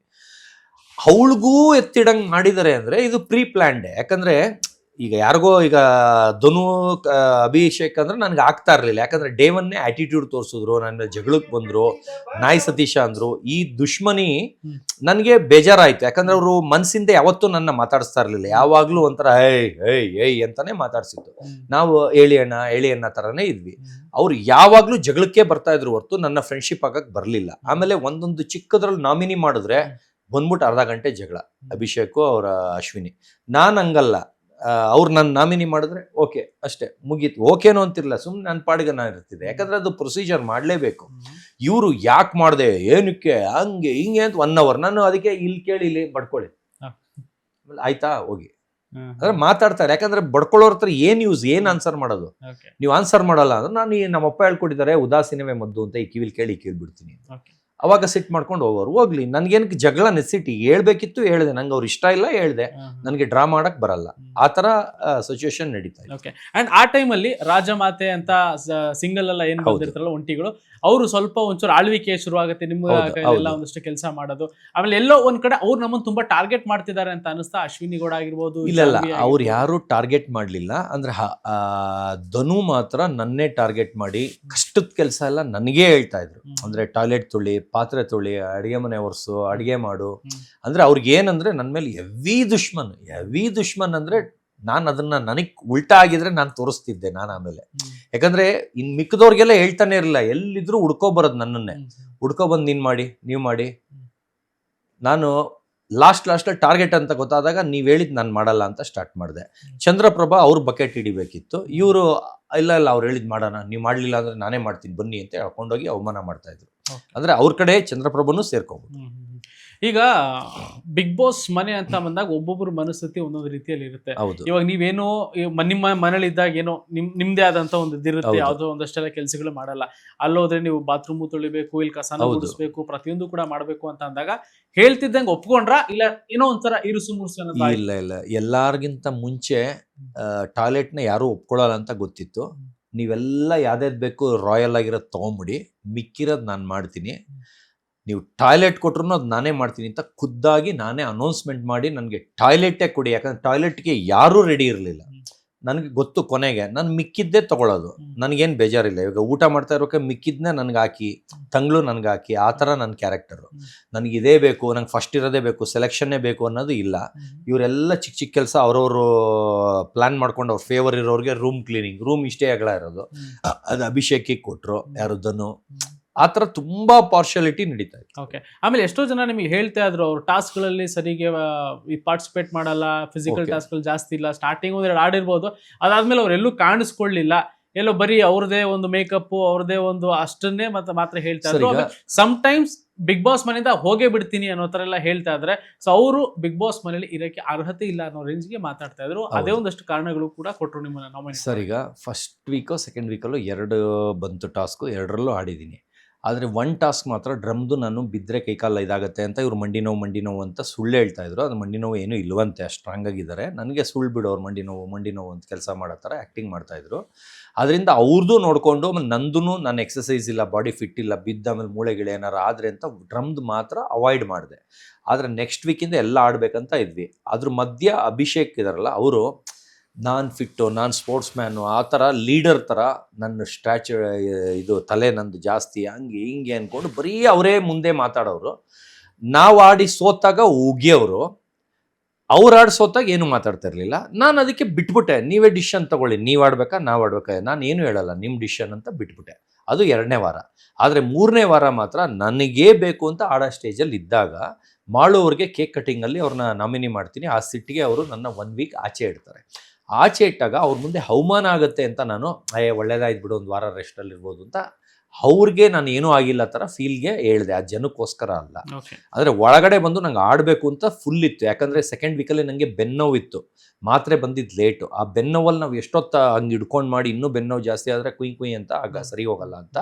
Speaker 1: ಅವಳಿಗೂ ಎತ್ತಿಡಂಗೆ ಮಾಡಿದ್ದಾರೆ ಅಂದರೆ ಇದು ಪ್ರೀ ಪ್ಲ್ಯಾಂಡೇ ಯಾಕಂದ್ರೆ ಈಗ ಯಾರಿಗೋ ಈಗ ಧನು ಅಭಿಷೇಕ್ ಅಂದ್ರೆ ನನ್ಗೆ ಆಗ್ತಾ ಇರ್ಲಿಲ್ಲ. ಯಾಕಂದ್ರೆ ಡೇ ಒನ್ನೇ ಆಟಿಟ್ಯೂಡ್ ತೋರಿಸಿದ್ರು ನನ್ನ ಜಗಳಕ್ಕೆ ಬಂದ್ರು ನಾಯಿ ಸತೀಶ ಅಂದ್ರು. ಈ ದುಶ್ಮನಿ. ನನಗೆ ಬೇಜಾರಾಯ್ತು. ಯಾಕಂದ್ರೆ ಅವರು ಮನ್ಸಿಂದ ಯಾವತ್ತೂ ನನ್ನ ಮಾತಾಡಿಸ್ತಾ ಇರ್ಲಿಲ್ಲ. ಯಾವಾಗಲೂ ಒಂಥರ ಏಯ್ ಏಯ್ ಏಯ್ ಅಂತಾನೆ ಮಾತಾಡ್ಸಿತ್ತು. ನಾವು ಹೇಳಿ ಅಣ್ಣ ಹೇಳಿ ಅಣ್ಣ ಥರನೇ ಇದ್ವಿ. ಅವ್ರು ಯಾವಾಗಲೂ ಜಗಳಕ್ಕೆ ಬರ್ತಾ ಇದ್ರು ಹೊರತು ನನ್ನ ಫ್ರೆಂಡ್ಶಿಪ್ ಆಗಕ್ಕೆ ಬರಲಿಲ್ಲ. ಆಮೇಲೆ ಒಂದೊಂದು ಚಿಕ್ಕದ್ರಲ್ಲಿ ನಾಮಿನಿ ಮಾಡಿದ್ರೆ ಬಂದ್ಬಿಟ್ಟು ಅರ್ಧ ಗಂಟೆ ಜಗಳ. ಅಭಿಷೇಕು ಅವರ ಅಶ್ವಿನಿ. ನಾನು ಹಂಗಲ್ಲ. ಅವ್ರು ನನ್ನ ನಾಮಿನಿ ಮಾಡಿದ್ರೆ ಓಕೆ ಅಷ್ಟೇ ಮುಗೀತು. ಓಕೆನೋ ಅಂತಿರಲಿಲ್ಲ ಸುಮ್ಮನೆ ನನ್ನ ಪಾಡಿಗೆ ನಾನು ಇರ್ತಿದ್ದೆ. ಯಾಕಂದ್ರೆ ಅದು ಪ್ರೊಸೀಜರ್ ಮಾಡಲೇಬೇಕು. ಇವರು ಯಾಕೆ ಮಾಡಿದೆ ಏನಕ್ಕೆ ಹಂಗೆ ಹಿಂಗೆ ಅಂತ ಒನ್ ಅವರ್ ನಾನು ಅದಕ್ಕೆ ಇಲ್ಲಿ ಕೇಳಿ ಇಲ್ಲಿ ಬಡ್ಕೊಳ್ಳಿ. ಆಯ್ತಾ ಹೋಗಿ. ಅಂದ್ರೆ ಮಾತಾಡ್ತಾರೆ. ಯಾಕಂದ್ರೆ ಬಡ್ಕೊಳ್ಳೋರ್ ಹತ್ರ ಏನ್ ಯೂಸ್ ಏನ್ ಆನ್ಸರ್ ಮಾಡೋದು? ನೀವು ಆನ್ಸರ್ ಮಾಡಲ್ಲ ಅಂದ್ರೆ ನಾನು ಈ ನಮ್ಮಪ್ಪ ಹೇಳ್ಕೊಟ್ಟಿದ್ದಾರೆ ಉದಾಸೀನವೇ ಮದ್ದು ಅಂತ ಈ ಕಿವಿಲ್ ಕೇಳಿ ಕೇಳ್ಬಿಡ್ತೀನಿ ಅವಾಗ ಸಿಟ್ ಮಾಡ್ಕೊಂಡು ಹೋಗೋರು ಹೋಗ್ಲಿ ನನ್ಗೇನಕ್ಕೆ ಜಗಳ ನೆಸಿಟಿ ಹೇಳ್ಬೇಕಿತ್ತು ಹೇಳ್ದೆ. ನಂಗೆ ಅವ್ರು ಇಷ್ಟ ಇಲ್ಲ ಹೇಳ್ದೆ. ನನಗೆ ಡ್ರಾ ಮಾಡಕ್ ಬರಲ್ಲ. ಆ ತರ ಸಿಚುವೇಶನ್ ನಡೀತಾ ಇದೆ
Speaker 2: ಓಕೆ ಅಂಡ್ ಆ ಟೈಮಲ್ಲಿ ರಾಜಮಾತೆ ಅಂತ ಸಿಂಗಲ್ ಎಲ್ಲ ಏನ್. ಬಂದಿರ್ತಾರಲ್ಲ ಒಂಟಿಗಳು ಅವರು ಸ್ವಲ್ಪ ಒಂಚೂರು ಆಳ್ವಿಕೆ ಶುರುವಾಗುತ್ತೆ. ನಿಮ್ಮ
Speaker 1: ಎಲ್ಲ.
Speaker 2: ಒಂದಷ್ಟು ಕೆಲಸ ಮಾಡೋದು. ಆಮೇಲೆ ಎಲ್ಲೋ ಒಂದ್ ಕಡೆ ಅವ್ರು ನಮ್ಮನ್ನು ತುಂಬಾ ಟಾರ್ಗೆಟ್ ಮಾಡ್ತಿದ್ದಾರೆ ಅಂತ ಅನಿಸ್ತಾ ಅಶ್ವಿನಿ ಗೌಡ ಆಗಿರ್ಬೋದು
Speaker 1: ಇಲ್ಲ ಇಲ್ಲ. ಅವ್ರು ಯಾರು ಟಾರ್ಗೆಟ್ ಮಾಡ್ಲಿಲ್ಲ. ಅಂದ್ರೆ ಧನು ಮಾತ್ರ ನನ್ನೇ ಟಾರ್ಗೆಟ್ ಮಾಡಿ ಕಷ್ಟದ ಕೆಲಸ ಎಲ್ಲ ನನಗೇ ಹೇಳ್ತಾ ಇದ್ರು. ಅಂದ್ರೆ ಟಾಯ್ಲೆಟ್ ತೊಳಿ ಪಾತ್ರೆ ತೊಳಿ ಅಡುಗೆ ಮನೆ ಒರೆಸು ಅಡುಗೆ ಮಾಡು. ಅಂದರೆ ಅವ್ರಿಗೆ ಏನಂದ್ರೆ ನನ್ನ ಮೇಲೆ ಎವಿ ದುಶ್ಮನ್ ಎವಿ ದುಶ್ಮನ್ ಅಂದರೆ ನಾನು ಅದನ್ನ ನನಗೆ ಉಲ್ಟಾ ಆಗಿದ್ರೆ ನಾನು ತೋರಿಸ್ತಿದ್ದೆ ನಾನು ಆಮೇಲೆ. ಯಾಕಂದರೆ ಇನ್ ಮಿಕ್ಕದವ್ರಿಗೆಲ್ಲ ಹೇಳ್ತಾನೆ ಇರಲಿಲ್ಲ ಎಲ್ಲಿದ್ರು ಹುಡ್ಕೋ ಬರೋದು ನನ್ನನ್ನೇ ಹುಡ್ಕೋ ಬಂದು ನೀನ್ ಮಾಡಿ ನೀವು ಮಾಡಿ. ನಾನು ಲಾಸ್ಟ್ ಲಾಸ್ಟಲ್ಲಿ ಟಾರ್ಗೆಟ್ ಅಂತ ಗೊತ್ತಾದಾಗ ನೀವು ಹೇಳಿದ್ ನಾನು ಮಾಡಲ್ಲ ಅಂತ ಸ್ಟಾರ್ಟ್ ಮಾಡಿದೆ. ಚಂದ್ರಪ್ರಭಾ ಅವ್ರ ಬಕೆಟ್ ಹಿಡಿಬೇಕಿತ್ತು. ಇವರು ಇಲ್ಲ ಇಲ್ಲ ಅವ್ರು ಹೇಳಿದ್ ಮಾಡೋಣ ನೀವು ಮಾಡಲಿಲ್ಲ ಅಂದ್ರೆ ನಾನೇ ಮಾಡ್ತೀನಿ ಬನ್ನಿ ಅಂತ ಹೇಳ್ಕೊಂಡೋಗಿ ಅವಮಾನ ಮಾಡ್ತಾ ಇದ್ರು. ಅಂದ್ರೆ ಅವ್ರ ಕಡೆ ಚಂದ್ರಪ್ರಭನು
Speaker 2: ಹ್ಮ್. ಈಗ ಬಿಗ್ ಬಾಸ್ ಮನೆ ಅಂತ ಬಂದಾಗ ಒಬ್ಬೊಬ್ಬರು ಮನಸ್ಥಿತಿ ಒಂದೊಂದು ರೀತಿಯಲ್ಲಿ ಇರುತ್ತೆ. ಇವಾಗ ನೀವೇನೋ ನಿಮ್ಮ ಮನೇಲಿ ಇದ್ದಾಗ ಏನೋ ನಿಮ್ ನಿಮ್ದೇ ಆದಂತ ಒಂದು ಇದಿರುತ್ತೆ. ಯಾವ್ದೋ ಒಂದಷ್ಟೆಲ್ಲ ಕೆಲಸಗಳು ಮಾಡಲ್ಲ. ಅಲ್ಲೋದ್ರೆ ನೀವು ಬಾತ್ರೂಮ್ ತೊಳಿಬೇಕು ಇಲ್ಲಿ ಕಸನ
Speaker 1: ಹೌದು.
Speaker 2: ಗುಡಿಸ್ಬೇಕು ಪ್ರತಿಯೊಂದು ಕೂಡ ಮಾಡ್ಬೇಕು ಅಂತ ಅಂದಾಗ ಹೇಳ್ತಿದ್ದಂಗೆ ಒಪ್ಕೊಂಡ್ರ? ಇಲ್ಲ ಏನೋ ಒಂಥರ ಇರುಸು ಮುರುಸು
Speaker 1: ಇಲ್ಲ ಇಲ್ಲ. ಎಲ್ಲಾರ್ಗಿಂತ ಮುಂಚೆ ಟಾಯ್ಲೆಟ್ನ ಯಾರು ಒಪ್ಕೊಳ್ಳಲ್ಲ ಅಂತ ಗೊತ್ತಿತ್ತು. ನೀವೆಲ್ಲ ಯಾವ್ದ್ಯಾವ್ದು ಬೇಕು ರಾಯಲ್ ಆಗಿರೋದು ತೊಗೊಂಬಿಡಿ. ಮಿಕ್ಕಿರೋದು ನಾನು ಮಾಡ್ತೀನಿ. ನೀವು ಟಾಯ್ಲೆಟ್ ಕೊಟ್ರು ಅದು ನಾನೇ ಮಾಡ್ತೀನಿ ಅಂತ ಖುದ್ದಾಗಿ ನಾನೇ ಅನೌನ್ಸ್ಮೆಂಟ್ ಮಾಡಿ ನನಗೆ ಟಾಯ್ಲೆಟೇ ಕೊಡಿ. ಯಾಕಂದ್ರೆ ಟಾಯ್ಲೆಟ್ಗೆ ಯಾರೂ ರೆಡಿ ಇರಲಿಲ್ಲ. ನನಗೆ ಗೊತ್ತು ಕೊನೆಗೆ ನಾನು ಮಿಕ್ಕಿದ್ದೇ ತಗೊಳ್ಳೋದು
Speaker 2: ಹ್ಮ್.
Speaker 1: ನನಗೇನು ಬೇಜಾರಿಲ್ಲ. ಇವಾಗ ಊಟ ಮಾಡ್ತಾ ಇರೋಕೆ ಮಿಕ್ಕಿದ್ನೇ ನನಗೆ ಹಾಕಿ ತಂಗ್ಳು ನನಗೆ ಹಾಕಿ ಆ ಥರ ನನ್ನ ಕ್ಯಾರೆಕ್ಟರು. ನನಗೆ ಇದೇ ಬೇಕು ನಂಗೆ ಫಸ್ಟ್ ಇರೋದೇ ಬೇಕು ಸೆಲೆಕ್ಷನ್ನೇ ಬೇಕು ಅನ್ನೋದು ಇಲ್ಲ. ಇವರೆಲ್ಲ ಚಿಕ್ಕ ಚಿಕ್ಕ ಕೆಲಸ ಅವರವರು ಪ್ಲ್ಯಾನ್ ಮಾಡ್ಕೊಂಡು ಅವ್ರ ಫೇವರ್ ಇರೋರಿಗೆ ರೂಮ್ ಕ್ಲೀನಿಂಗ್ ರೂಮ್ ಇಷ್ಟೇ ಅಗಲ ಇರೋದು. ಅದು ಅಭಿಷೇಕಿಗೆ ಕೊಟ್ಟರು
Speaker 2: ಯಾರದ್ದನ್ನು.
Speaker 1: ಆ ಥರ ತುಂಬಾ ಪಾರ್ಶಾಲಿಟಿ ನಡೀತಾ ಇದೆ
Speaker 2: ಓಕೆ ಆಮೇಲೆ ಎಷ್ಟೋ ಜನ ನಿಮಗೆ ಹೇಳ್ತಾ ಇದ್ರು ಅವ್ರು ಟಾಸ್ಕ್ಗಳಲ್ಲಿ ಸರಿಗೆ ಪಾರ್ಟಿಸಿಪೇಟ್ ಮಾಡಲ್ಲ ಫಿಸಿಕಲ್
Speaker 1: ಟಾಸ್ಕ್
Speaker 2: ಟಾಸ್ಕ್ ಜಾಸ್ತಿ ಇಲ್ಲ ಸ್ಟಾರ್ಟಿಂಗ್ ಒಂದೆರಡು ಆಡಿರ್ಬೋದು. ಅದಾದ್ಮೇಲೆ ಅವ್ರು ಎಲ್ಲೂ ಕಾಣಿಸ್ಕೊಳ್ಳಿಲ್ಲ. ಎಲ್ಲೋ ಬರೀ ಅವ್ರದೇ ಒಂದು ಮೇಕಪ್ ಅವ್ರದೇ ಒಂದು ಅಷ್ಟನ್ನೇ ಮತ್ತೆ ಮಾತ್ರ ಹೇಳ್ತಾ ಇದ್ರು.
Speaker 1: ಈಗ
Speaker 2: ಸಮ್ ಟೈಮ್ಸ್ ಬಿಗ್ ಬಾಸ್ ಮನೆಯಿಂದ ಹೋಗೇ ಬಿಡ್ತೀನಿ ಅನ್ನೋ ತರ ಎಲ್ಲ ಹೇಳ್ತಾ ಇದ್ರೆ ಸೊ ಅವರು ಬಿಗ್ ಬಾಸ್ ಮನೇಲಿ ಇರೋಕ್ಕೆ ಅರ್ಹತೆ ಇಲ್ಲ ಅನ್ನೋ ರೇಂಜ್ಗೆ ಮಾತಾಡ್ತಾ ಇದ್ರು. ಅದೇ ಒಂದಷ್ಟು ಕಾರಣಗಳು ಕೂಡ ಕೊಟ್ಟರು ನಿಮ್ಮನ್ನ ನಾಮಿನೇಟ್
Speaker 1: ಸರ್ ಈಗ ಫಸ್ಟ್ ವೀಕೋ ಸೆಕೆಂಡ್ ವೀಕಲ್ಲೂ ಎರಡು ಬಂತು ಟಾಸ್ಕು ಎರಡರಲ್ಲೂ ಆಡಿದ್ದೀನಿ. ಆದರೆ ಒನ್ ಟಾಸ್ಕ್ ಮಾತ್ರ ಡ್ರಮ್ದು ನಾನು ಬಿದ್ದರೆ ಕೈಕಾಲ ಇದಾಗುತ್ತೆ ಅಂತ ಇವ್ರು ಮಂಡಿ ನೋವು ಮಂಡಿ ನೋವು ಅಂತ ಸುಳ್ಳು ಹೇಳ್ತಾ ಇದ್ರು. ಅದು ಮಂಡಿ ನೋವು ಏನೂ ಇಲ್ವಂತೆ ಸ್ಟ್ರಾಂಗ್ ಆಗಿದ್ದಾರೆ. ನನಗೆ ಸುಳ್ಳು ಬಿಡು ಅವ್ರು ಮಂಡಿ ನೋವು ಮಂಡಿ ನೋವು ಅಂತ ಕೆಲಸ ಮಾಡೋ ಥರ ಆ್ಯಕ್ಟಿಂಗ್ ಮಾಡ್ತಾಯಿದ್ರು ಅದರಿಂದ ಅವ್ರದ್ದು ನೋಡಿಕೊಂಡು ನಂದೂ ನಾನು ಎಕ್ಸಸೈಸ್ ಇಲ್ಲ ಬಾಡಿ ಫಿಟ್ ಇಲ್ಲ, ಬಿದ್ದ ಆಮೇಲೆ ಮೂಳೆಗಳು ಏನಾರು ಆದರೆ ಅಂತ ಡ್ರಮ್ದು ಮಾತ್ರ ಅವಾಯ್ಡ್ ಮಾಡಿದೆ. ಆದರೆ ನೆಕ್ಸ್ಟ್ ವೀಕಿಂದ ಎಲ್ಲ ಆಡಬೇಕಂತ ಇದ್ವಿ. ಅದ್ರ ಮಧ್ಯ ಅಭಿಷೇಕ್ ಇದಾರಲ್ಲ, ಅವರು ನಾನು ಫಿಟ್ಟು, ನಾನು ಸ್ಪೋರ್ಟ್ಸ್ ಮ್ಯಾನು ಆ ಥರ ಲೀಡರ್ ಥರ ನನ್ನ ಸ್ಟ್ಯಾಚು, ಇದು ತಲೆ ನಂದು ಜಾಸ್ತಿ, ಹಂಗೆ ಹಿಂಗೆ ಅಂದ್ಕೊಂಡು ಬರೀ ಅವರೇ ಮುಂದೆ ಮಾತಾಡೋರು. ನಾವು ಆಡಿ ಸೋತಾಗ ಉಗಿಯವರು ಅವ್ರು ಆಡಿ ಸೋತಾಗ ಏನು ಮಾತಾಡ್ತಾ ಇರಲಿಲ್ಲ. ನಾನು ಅದಕ್ಕೆ ಬಿಟ್ಬಿಟ್ಟೆ. ನೀವೇ ಡಿಶನ್ ತಗೊಳ್ಳಿ. ನೀವು ಆಡ್ಬೇಕಾ, ನಾವು ಆಡ್ಬೇಕಾ? ನಾನು ಏನು ಹೇಳಲ್ಲ. ನಿಮ್ಮ ಡಿಶನ್ ಅಂತ ಬಿಟ್ಬಿಟ್ಟೆ. ಅದು ಎರಡನೇ ವಾರ. ಆದರೆ ಮೂರನೇ ವಾರ ಮಾತ್ರ ನನಗೇ ಬೇಕು ಅಂತ ಆಡೋ ಸ್ಟೇಜಲ್ಲಿ ಇದ್ದಾಗ ಮಾಡೋವ್ರಿಗೆ ಕೇಕ್ ಕಟ್ಟಿಂಗಲ್ಲಿ ಅವ್ರನ್ನ ನಾಮಿನಿ ಮಾಡ್ತೀನಿ. ಆ ಸಿಟ್ಟಿಗೆ ಅವರು ನನ್ನ ಒನ್ ವೀಕ್ ಆಚೆ ಇಡ್ತಾರೆ. ಆಚೆ ಇಟ್ಟಾಗ ಅವ್ರ ಮುಂದೆ ಅವಮಾನ ಆಗುತ್ತೆ ಅಂತ ನಾನು ಅಯ್ಯ ಒಳ್ಳೇದಾಯ್ತು ಬಿಡು ಒಂದು ವಾರ ರೆಸ್ಟಲ್ಲಿ ಇರ್ಬೋದು ಅಂತ ಅವ್ರಿಗೆ ನಾನು ಏನೂ ಆಗಿಲ್ಲ ಥರ ಫೀಲ್ಗೆ ಹೇಳಿದೆ. ಆ ಜನಕ್ಕೋಸ್ಕರ ಅಲ್ಲ. ಆದರೆ ಒಳಗಡೆ ಬಂದು ನಂಗೆ ಆಡಬೇಕು ಅಂತ ಫುಲ್ ಇತ್ತು. ಯಾಕಂದರೆ ಸೆಕೆಂಡ್ ವೀಕಲ್ಲಿ ನನಗೆ ಬೆನ್ನೋವು ಇತ್ತು. ಮಾತ್ರೆ ಬಂದಿದ್ದು ಲೇಟು ಆ ಬೆನ್ನೋವಲ್ಲಿ ನಾವು ಎಷ್ಟೊತ್ತು ಹಂಗೆ ಹಿಡ್ಕೊಂಡು ಮಾಡಿ ಇನ್ನೂ ಬೆನ್ನೋವು ಜಾಸ್ತಿ ಆದರೆ ಕುಯ್ ಕುಯ್ ಅಂತ ಆಗ ಸರಿ ಹೋಗಲ್ಲ ಅಂತ.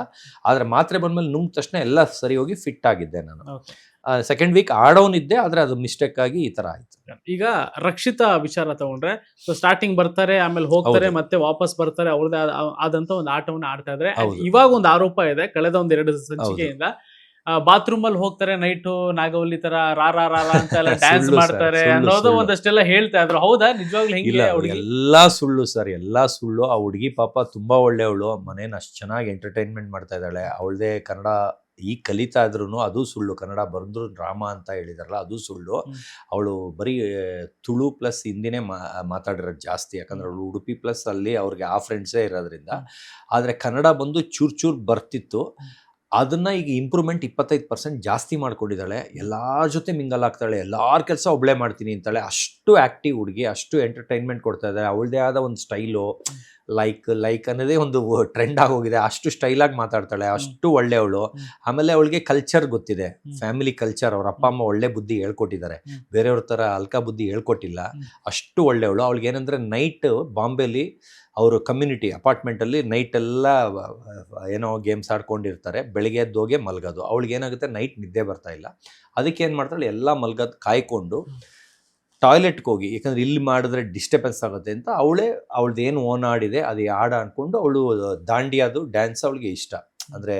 Speaker 1: ಆದರೆ ಮಾತ್ರೆ ಬಂದಮೇಲೆ ನುಂಗ್ ತಕ್ಷಣ ಎಲ್ಲ ಸರಿ ಹೋಗಿ ಫಿಟ್ ಆಗಿದ್ದೆ ನಾನು. ಸೆಕೆಂಡ್ ವೀಕ್ ಆಡೋನಿದ್ದೆ ಆದರೆ ಅದು ಮಿಸ್ಟೇಕ್ ಆಗಿ ಈ ತರ ಆಯ್ತು.
Speaker 2: ಈಗ ರಕ್ಷಿತ ವಿಚಾರ ತಗೊಂಡ್ರೆ ಸೊ ಸ್ಟಾರ್ಟಿಂಗ್ ಬರ್ತಾರೆ ಆಮೇಲೆ ಹೋಗ್ತಾರೆ ಮತ್ತೆ ವಾಪಸ್ ಬರ್ತಾರೆ ಅವ್ರದೇ ಆದಂತ ಒಂದು ಆಟವನ್ನ ಆಡ್ತಾ ಇದ್ರೆ ಇವಾಗ ಒಂದು ಆರೋಪ ಇದೆ ಕಳೆದ ಒಂದ್ ಎರಡು ಸಂಚಿಕೆಯಿಂದ. ಬಾತ್ರೂಮ್ ಅಲ್ಲಿ ಹೋಗ್ತಾರೆ ನೈಟು ನಾಗವಲ್ಲಿ ತರ ರಾ ರಾ ರಾ ಅಂತ ಎಲ್ಲ ಡ್ಯಾನ್ಸ್ ಮಾಡ್ತಾರೆ ಅನ್ನೋದು. ಒಂದಷ್ಟೆಲ್ಲ ಹೇಳ್ತಾ ಇದ್ರು. ಹೌದಾ? ನಿಜವಾಗ್ಲೂ ಹೆಂಗಿಲ್ಲ
Speaker 1: ಎಲ್ಲಾ ಸುಳ್ಳು ಸರ್ ಎಲ್ಲಾ ಸುಳ್ಳು. ಆ ಹುಡುಗಿ ಪಾಪ ತುಂಬಾ ಒಳ್ಳೆಯವಳು ಮನೇನ ಅಷ್ಟು ಚೆನ್ನಾಗಿ ಎಂಟರ್ಟೈನ್ಮೆಂಟ್ ಮಾಡ್ತಾ ಇದ್ದಾಳೆ. ಅವಳದೇ ಕನ್ನಡ ಈಗ ಕಲಿತಾ ಇದ್ರು ಅದು ಸುಳ್ಳು. ಕನ್ನಡ ಬರೆದ್ರು ಡ್ರಾಮಾ ಅಂತ ಹೇಳಿದಾರಲ್ಲ ಅದು ಸುಳ್ಳು. ಅವಳು ಬರೀ ತುಳು ಪ್ಲಸ್ ಹಿಂದಿನೇ ಮಾತಾಡಿರೋದು ಜಾಸ್ತಿ. ಯಾಕಂದ್ರೆ ಅವಳು ಉಡುಪಿ ಪ್ಲಸ್ ಅಲ್ಲಿ ಅವ್ರಿಗೆ ಆ ಫ್ರೆಂಡ್ಸೇ ಇರೋದ್ರಿಂದ. ಆದರೆ ಕನ್ನಡ ಬಂದು ಚೂರು ಚೂರು ಬರ್ತಿತ್ತು. ಅದನ್ನ ಈಗ ಇಂಪ್ರೂವ್ಮೆಂಟ್ ಇಪ್ಪತ್ತೈದು ಪರ್ಸೆಂಟ್ ಜಾಸ್ತಿ ಮಾಡ್ಕೊಂಡಿದ್ದಾಳೆ. ಎಲ್ಲರ ಜೊತೆ ಮಿಂಗಲ್ ಆಗ್ತಾಳೆ. ಎಲ್ಲಾರ ಕೆಲಸ ಒಬ್ಳೆ ಮಾಡ್ತೀನಿ ಅಂತಾಳೆ. ಅಷ್ಟು ಆಕ್ಟಿವ್ ಹುಡುಗಿ ಅಷ್ಟು ಎಂಟರ್ಟೈನ್ಮೆಂಟ್ ಕೊಡ್ತಾ ಇದ್ದಾಳೆ ಅವಳದೇ ಆದ ಒಂದು ಸ್ಟೈಲು ಲೈಕ್ ಲೈಕ್ ಅನ್ನೋದೇ ಒಂದು ಟ್ರೆಂಡ್ ಆಗೋಗಿದೆ. ಅಷ್ಟು ಸ್ಟೈಲಾಗಿ ಮಾತಾಡ್ತಾಳೆ. ಅಷ್ಟು ಒಳ್ಳೆಯವಳು. ಆಮೇಲೆ ಅವಳಿಗೆ ಕಲ್ಚರ್ ಗೊತ್ತಿದೆ. ಫ್ಯಾಮಿಲಿ ಕಲ್ಚರ್ ಅವ್ರ ಅಪ್ಪ ಅಮ್ಮ ಒಳ್ಳೆ ಬುದ್ಧಿ ಹೇಳ್ಕೊಟ್ಟಿದ್ದಾರೆ. ಬೇರೆಯವ್ರ ಥರ ಅಲ್ಕ ಬುದ್ಧಿ ಹೇಳ್ಕೊಟ್ಟಿಲ್ಲ. ಅಷ್ಟು ಒಳ್ಳೆಯವಳು ಅವಳಿಗೆ ಏನಂದ್ರೆ ನೈಟ್ ಬಾಂಬೆಲಿ ಅವರು ಕಮ್ಯುನಿಟಿ ಅಪಾರ್ಟ್ಮೆಂಟಲ್ಲಿ ನೈಟ್ ಎಲ್ಲ ವ- ವ- ಏನೋ ಗೇಮ್ಸ್ ಆಡ್ಕೊಂಡಿರ್ತಾರೆ. ಬೆಳಿಗ್ಗೆ ಎದ್ದೋಗೆ ಮಲ್ಗೋದು. ಅವಳಿಗೆ ಏನಾಗುತ್ತೆ? ನೈಟ್ ನಿದ್ದೆ ಬರ್ತಾ ಇಲ್ಲ. ಅದಕ್ಕೆ ಏನು ಮಾಡ್ತಾಳೆ? ಎಲ್ಲ ಮಲ್ಗೋದು ಕಾಯ್ಕೊಂಡು ಟಾಯ್ಲೆಟ್ಗೆ ಹೋಗಿ ಯಾಕಂದ್ರೆ ಇಲ್ಲಿ ಮಾಡಿದ್ರೆ ಡಿಸ್ಟರ್ಬೆನ್ಸ್ ಆಗುತ್ತೆ ಅಂತ ಅವಳೇ ಅವಳದ್ದು ಏನು ಓನ್ ಆಡಿದೆ ಅದು ಹಾಡ ಅಂದ್ಕೊಂಡು ಅವಳು ದಾಂಡಿಯಾದು ಡ್ಯಾನ್ಸ್ ಅವಳಿಗೆ ಇಷ್ಟ. ಅಂದರೆ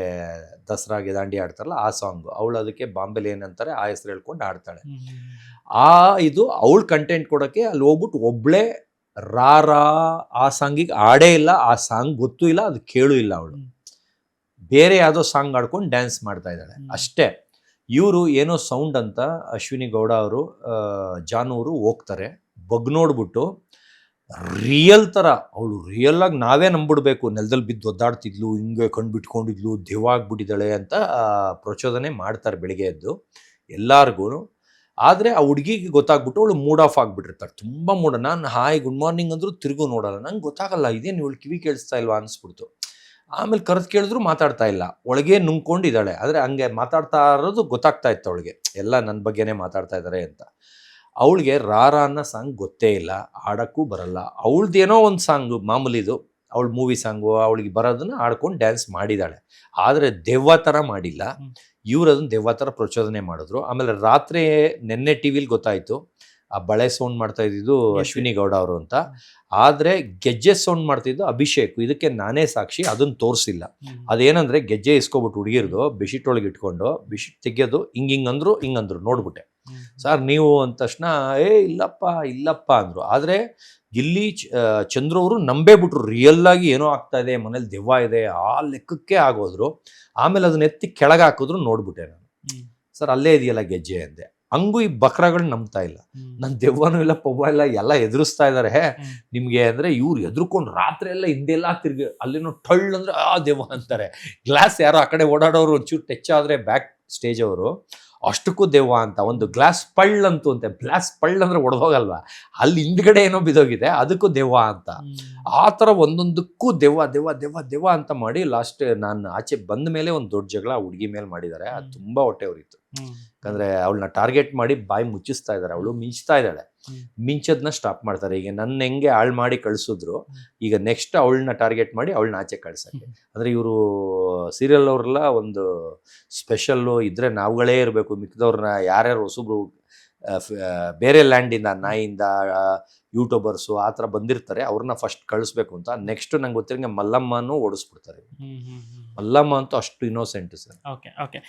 Speaker 1: ದಸರಾಗೆ ದಾಂಡಿ ಆಡ್ತಾರಲ್ಲ ಆ ಸಾಂಗು ಅವಳು ಅದಕ್ಕೆ ಬಾಂಬೆಲಿ ಏನಂತಾರೆ ಆ ಹೆಸರು ಹೇಳ್ಕೊಂಡು ಆಡ್ತಾಳೆ ಆ ಇದು ಅವಳು ಕಂಟೆಂಟ್ ಕೊಡೋಕ್ಕೆ ಅಲ್ಲಿ ಹೋಗ್ಬಿಟ್ಟು ಒಬ್ಳೆ ರಾ ರಾ ಆ ಸಾಂಗಿಗೆ ಆಡೇ ಇಲ್ಲ ಆ ಸಾಂಗ್ ಗೊತ್ತೂ ಇಲ್ಲ ಅದು ಕೇಳೂ ಇಲ್ಲ ಅವಳು. ಬೇರೆ ಯಾವುದೋ ಸಾಂಗ್ ಆಡ್ಕೊಂಡು ಡ್ಯಾನ್ಸ್ ಮಾಡ್ತಾ ಇದ್ದಾಳೆ. ಅಷ್ಟೇ. ಇವರು ಏನೋ ಸೌಂಡ್ ಅಂತ ಅಶ್ವಿನಿ ಗೌಡ ಅವರು ಜಾನುವರು ಹೋಗ್ತಾರೆ. ಬಗ್ ನೋಡ್ಬಿಟ್ಟು ರಿಯಲ್ ಥರ ಅವಳು ರಿಯಲ್ ನಾವೇ ನಂಬಿಡ್ಬೇಕು. ನೆಲದಲ್ಲಿ ಬಿದ್ದು ಒದ್ದಾಡ್ತಿದ್ಲು, ಹಿಂಗೆ ಕಣ್ಣು ಬಿಟ್ಕೊಂಡಿದ್ಲು ಅಂತ ಪ್ರಚೋದನೆ ಮಾಡ್ತಾರೆ ಬೆಳಿಗ್ಗೆ ಎದ್ದು ಎಲ್ಲಾರ್ಗೂ. ಆದರೆ ಆ ಹುಡುಗಿಗೆ ಗೊತ್ತಾಗ್ಬಿಟ್ಟು ಅವಳು ಮೂಡ್ ಆಫ್ ಆಗಿಬಿಟ್ಟಿರ್ತಾರೆ. ತುಂಬ ಮೂಡ ನಾನು ಹಾಯ್ ಗುಡ್ ಮಾರ್ನಿಂಗ್ ಅಂದರೂ ತಿರುಗು ನೋಡೋಲ್ಲ. ನಂಗೆ ಗೊತ್ತಾಗಲ್ಲ, ಇದೇನು ಇವಳು ಕಿವಿ ಕೇಳಿಸ್ತಾ ಇಲ್ವಾ ಅನಿಸ್ಬಿಡ್ತು. ಆಮೇಲೆ ಕರೆದು ಕೇಳಿದ್ರು ಮಾತಾಡ್ತಾ ಇಲ್ಲ. ಒಳಗೆ ನುಂಗ್ಕೊಂಡಿದ್ದಾಳೆ. ಆದರೆ ಹಂಗೆ ಮಾತಾಡ್ತಾ ಇರೋದು ಗೊತ್ತಾಗ್ತಾ ಇತ್ತು ಅವಳಿಗೆ. ಎಲ್ಲ ನನ್ನ ಬಗ್ಗೆನೇ ಮಾತಾಡ್ತಾ ಇದ್ದಾರೆ ಅಂತ. ಅವಳಿಗೆ ರಾರ ಅನ್ನೋ ಸಾಂಗ್ ಗೊತ್ತೇ ಇಲ್ಲ. ಹಾಡೋಕ್ಕೂ ಬರಲ್ಲ. ಅವಳ್ದೇನೋ ಒಂದು ಸಾಂಗು ಮಾಮೂಲಿದು ಅವಳು ಮೂವಿ ಸಾಂಗು ಅವಳಿಗೆ ಬರೋದನ್ನ ಆಡ್ಕೊಂಡು ಡ್ಯಾನ್ಸ್ ಮಾಡಿದ್ದಾಳೆ ಆದರೆ ದೆವ್ವ ಥರ ಮಾಡಿಲ್ಲ. ಇವ್ರು ಅದನ್ನ ದೆವ್ವ ಥರ ಪ್ರಚೋದನೆ ಮಾಡಿದ್ರು. ಆಮೇಲೆ ರಾತ್ರಿ ನೆನ್ನೆ ಟಿ ವಿಲಿ ಗೊತ್ತಾಯಿತು. ಆ ಬಳೆ ಸೌಂಡ್ ಮಾಡ್ತಾ ಇದ್ದಿದ್ದು ಅಶ್ವಿನಿ ಗೌಡ ಅವರು ಅಂತ. ಆದರೆ ಗೆಜ್ಜೆ ಸೌಂಡ್ ಮಾಡ್ತಿದ್ದು ಅಭಿಷೇಕ್. ಇದಕ್ಕೆ ನಾನೇ ಸಾಕ್ಷಿ ಅದನ್ನ ತೋರಿಸಿಲ್ಲ. ಅದೇನಂದ್ರೆ ಗೆಜ್ಜೆ ಇಸ್ಕೊಬಿಟ್ಟು ಹುಡುಗಿರ್ದು ಬೆಶಿಟ್ ಒಳಗೆ ಇಟ್ಕೊಂಡು ಬಿಸಿಟ್ ತೆಗೆಯೋದು ಹಿಂಗ್ ಹಿಂಗ್ ಅಂದ್ರು ಹಿಂಗ್ ಅಂದ್ರು ನೋಡ್ಬಿಟ್ಟೆ. ಸರ್ ನೀವು ಅಂದ ತಕ್ಷಣ ಏ ಇಲ್ಲಪ್ಪ ಇಲ್ಲಪ್ಪ ಅಂದ್ರು. ಆದ್ರೆ ಇಲ್ಲಿ ಚಂದ್ರು ಅವರು ನಂಬೇ ಬಿಟ್ರು. ರಿಯಲ್ ಆಗಿ ಏನೋ ಆಗ್ತಾ ಇದೆ ಮನೇಲಿ ದೆವ್ವ ಇದೆ ಆ ಲೆಕ್ಕಕ್ಕೆ ಆಗೋದ್ರು. ಆಮೇಲೆ ಅದನ್ನ ಎತ್ತಿ ಕೆಳಗೆ ಹಾಕಿದ್ರು ನೋಡ್ಬಿಟ್ಟೆ ನಾನು. ಸರ್ ಅಲ್ಲೇ ಇದೆಯಲ್ಲ ಗೆಜ್ಜೆ ಅಂದೆ. ಹಂಗೂ ಈ ಬಕ್ರಗಳು ನಂಬ್ತಾ ಇಲ್ಲ. ನನ್ ದೆವ್ವನೂ ಇಲ್ಲ ಪವ್ವ ಇಲ್ಲ ಎಲ್ಲ ಎದುರಿಸ್ತಾ ಇದಾರೆ.
Speaker 2: ಹೇ
Speaker 1: ನಿಮ್ಗೆ ಅಂದ್ರೆ ಇವ್ರು ಎದ್ರುಕೊಂಡು ರಾತ್ರಿ ಎಲ್ಲ ಹಿಂದೆಲ್ಲ ತಿರ್ಗಿ ಅಲ್ಲೇನೋ ಟಳ್ ಅಂದ್ರೆ ಆ ದೆವ್ವ ಅಂತಾರೆ. ಗ್ಲಾಸ್ ಯಾರೋ ಆ ಕಡೆ ಓಡಾಡೋರು ಒಂಚೂರು ಟಚ್ ಆದ್ರೆ ಬ್ಯಾಕ್ ಸ್ಟೇಜ್ ಅವರು. ಅಷ್ಟಕ್ಕೂ ದೆವ್ವ ಅಂತ ಒಂದು ಗ್ಲಾಸ್ ಸ್ಪಳ್ಳಂತೂ ಅಂತ. ಅಂತೆ ಗ್ಲಾಸ್ ಪಳ್ಳ ಅಂದ್ರೆ ಒಡೆದೋಗಲ್ವಾ? ಅಲ್ಲಿ ಹಿಂದ್ಗಡೆ ಏನೋ ಬಿದೋಗಿದೆ ಅದಕ್ಕೂ ದೆವ್ವ ಅಂತ. ಆ ಥರ ಒಂದೊಂದಕ್ಕೂ ದೆವ್ವ ದೆವ್ವ ದೆವ್ವ ದೆವ್ವ ಅಂತ ಮಾಡಿ ಲಾಸ್ಟ್ ನಾನು ಆಚೆ ಬಂದ ಮೇಲೆ ಒಂದು ದೊಡ್ಡ ಜಗಳ ಹುಡುಗಿ ಮೇಲೆ ಮಾಡಿದ್ದಾರೆ ಅದು ತುಂಬ ಹೊಟ್ಟೆ ಉರಿತು ಯಾಕಂದ್ರೆ ಅವಳನ್ನ ಟಾರ್ಗೆಟ್ ಮಾಡಿ ಬಾಯಿ ಮುಚ್ಚಿಸ್ತಾ ಇದ್ದಾರೆ ಅವಳು ಮಿಂಚ್ತಾ ಇದ್ದಾಳೆ. ಮಿಂಚೋದನ್ನ ಸ್ಟಾಪ್ ಮಾಡ್ತಾರೆ. ಈಗ ನನ್ನ ಹೆಂಗೆ ಹಾಳು ಮಾಡಿ ಕಳಿಸಿದ್ರು ಈಗ ನೆಕ್ಸ್ಟ್ ಅವಳನ್ನ ಟಾರ್ಗೆಟ್ ಮಾಡಿ ಅವಳನ್ನ ಆಚೆ ಕಳ್ಸಕ್ಕೆ. ಅಂದರೆ ಇವರು ಸೀರಿಯಲ್ ಅವರೆಲ್ಲ ಒಂದು ಸ್ಪೆಷಲ್ಲು ಇದ್ರೆ ನಾವುಗಳೇ ಇರಬೇಕು. ಮಿಕ್ಕಿದವ್ರನ್ನ ಯಾರ್ಯಾರು ಹೊಸಬ್ರು ಬೇರೆ ಲ್ಯಾಂಡಿಂದ ನಾಯಿಂದ ಯೂಟ್ಯೂಬರ್ಸು ಆ ಥರ ಬಂದಿರ್ತಾರೆ ಅವ್ರನ್ನ ಫಸ್ಟ್ ಕಳಿಸ್ಬೇಕು ಅಂತ. ನೆಕ್ಸ್ಟ್ ನಂಗೆ ಗೊತ್ತಿರಂಗೆ ಮಲ್ಲಮ್ಮನೂ ಓಡಿಸ್ಬಿಡ್ತಾರೆ. ಮಲ್ಲಮ್ಮ ಅಂತೂ ಅಷ್ಟು ಇನ್ನೋಸೆಂಟ್ ಸರ್.
Speaker 2: Okay okay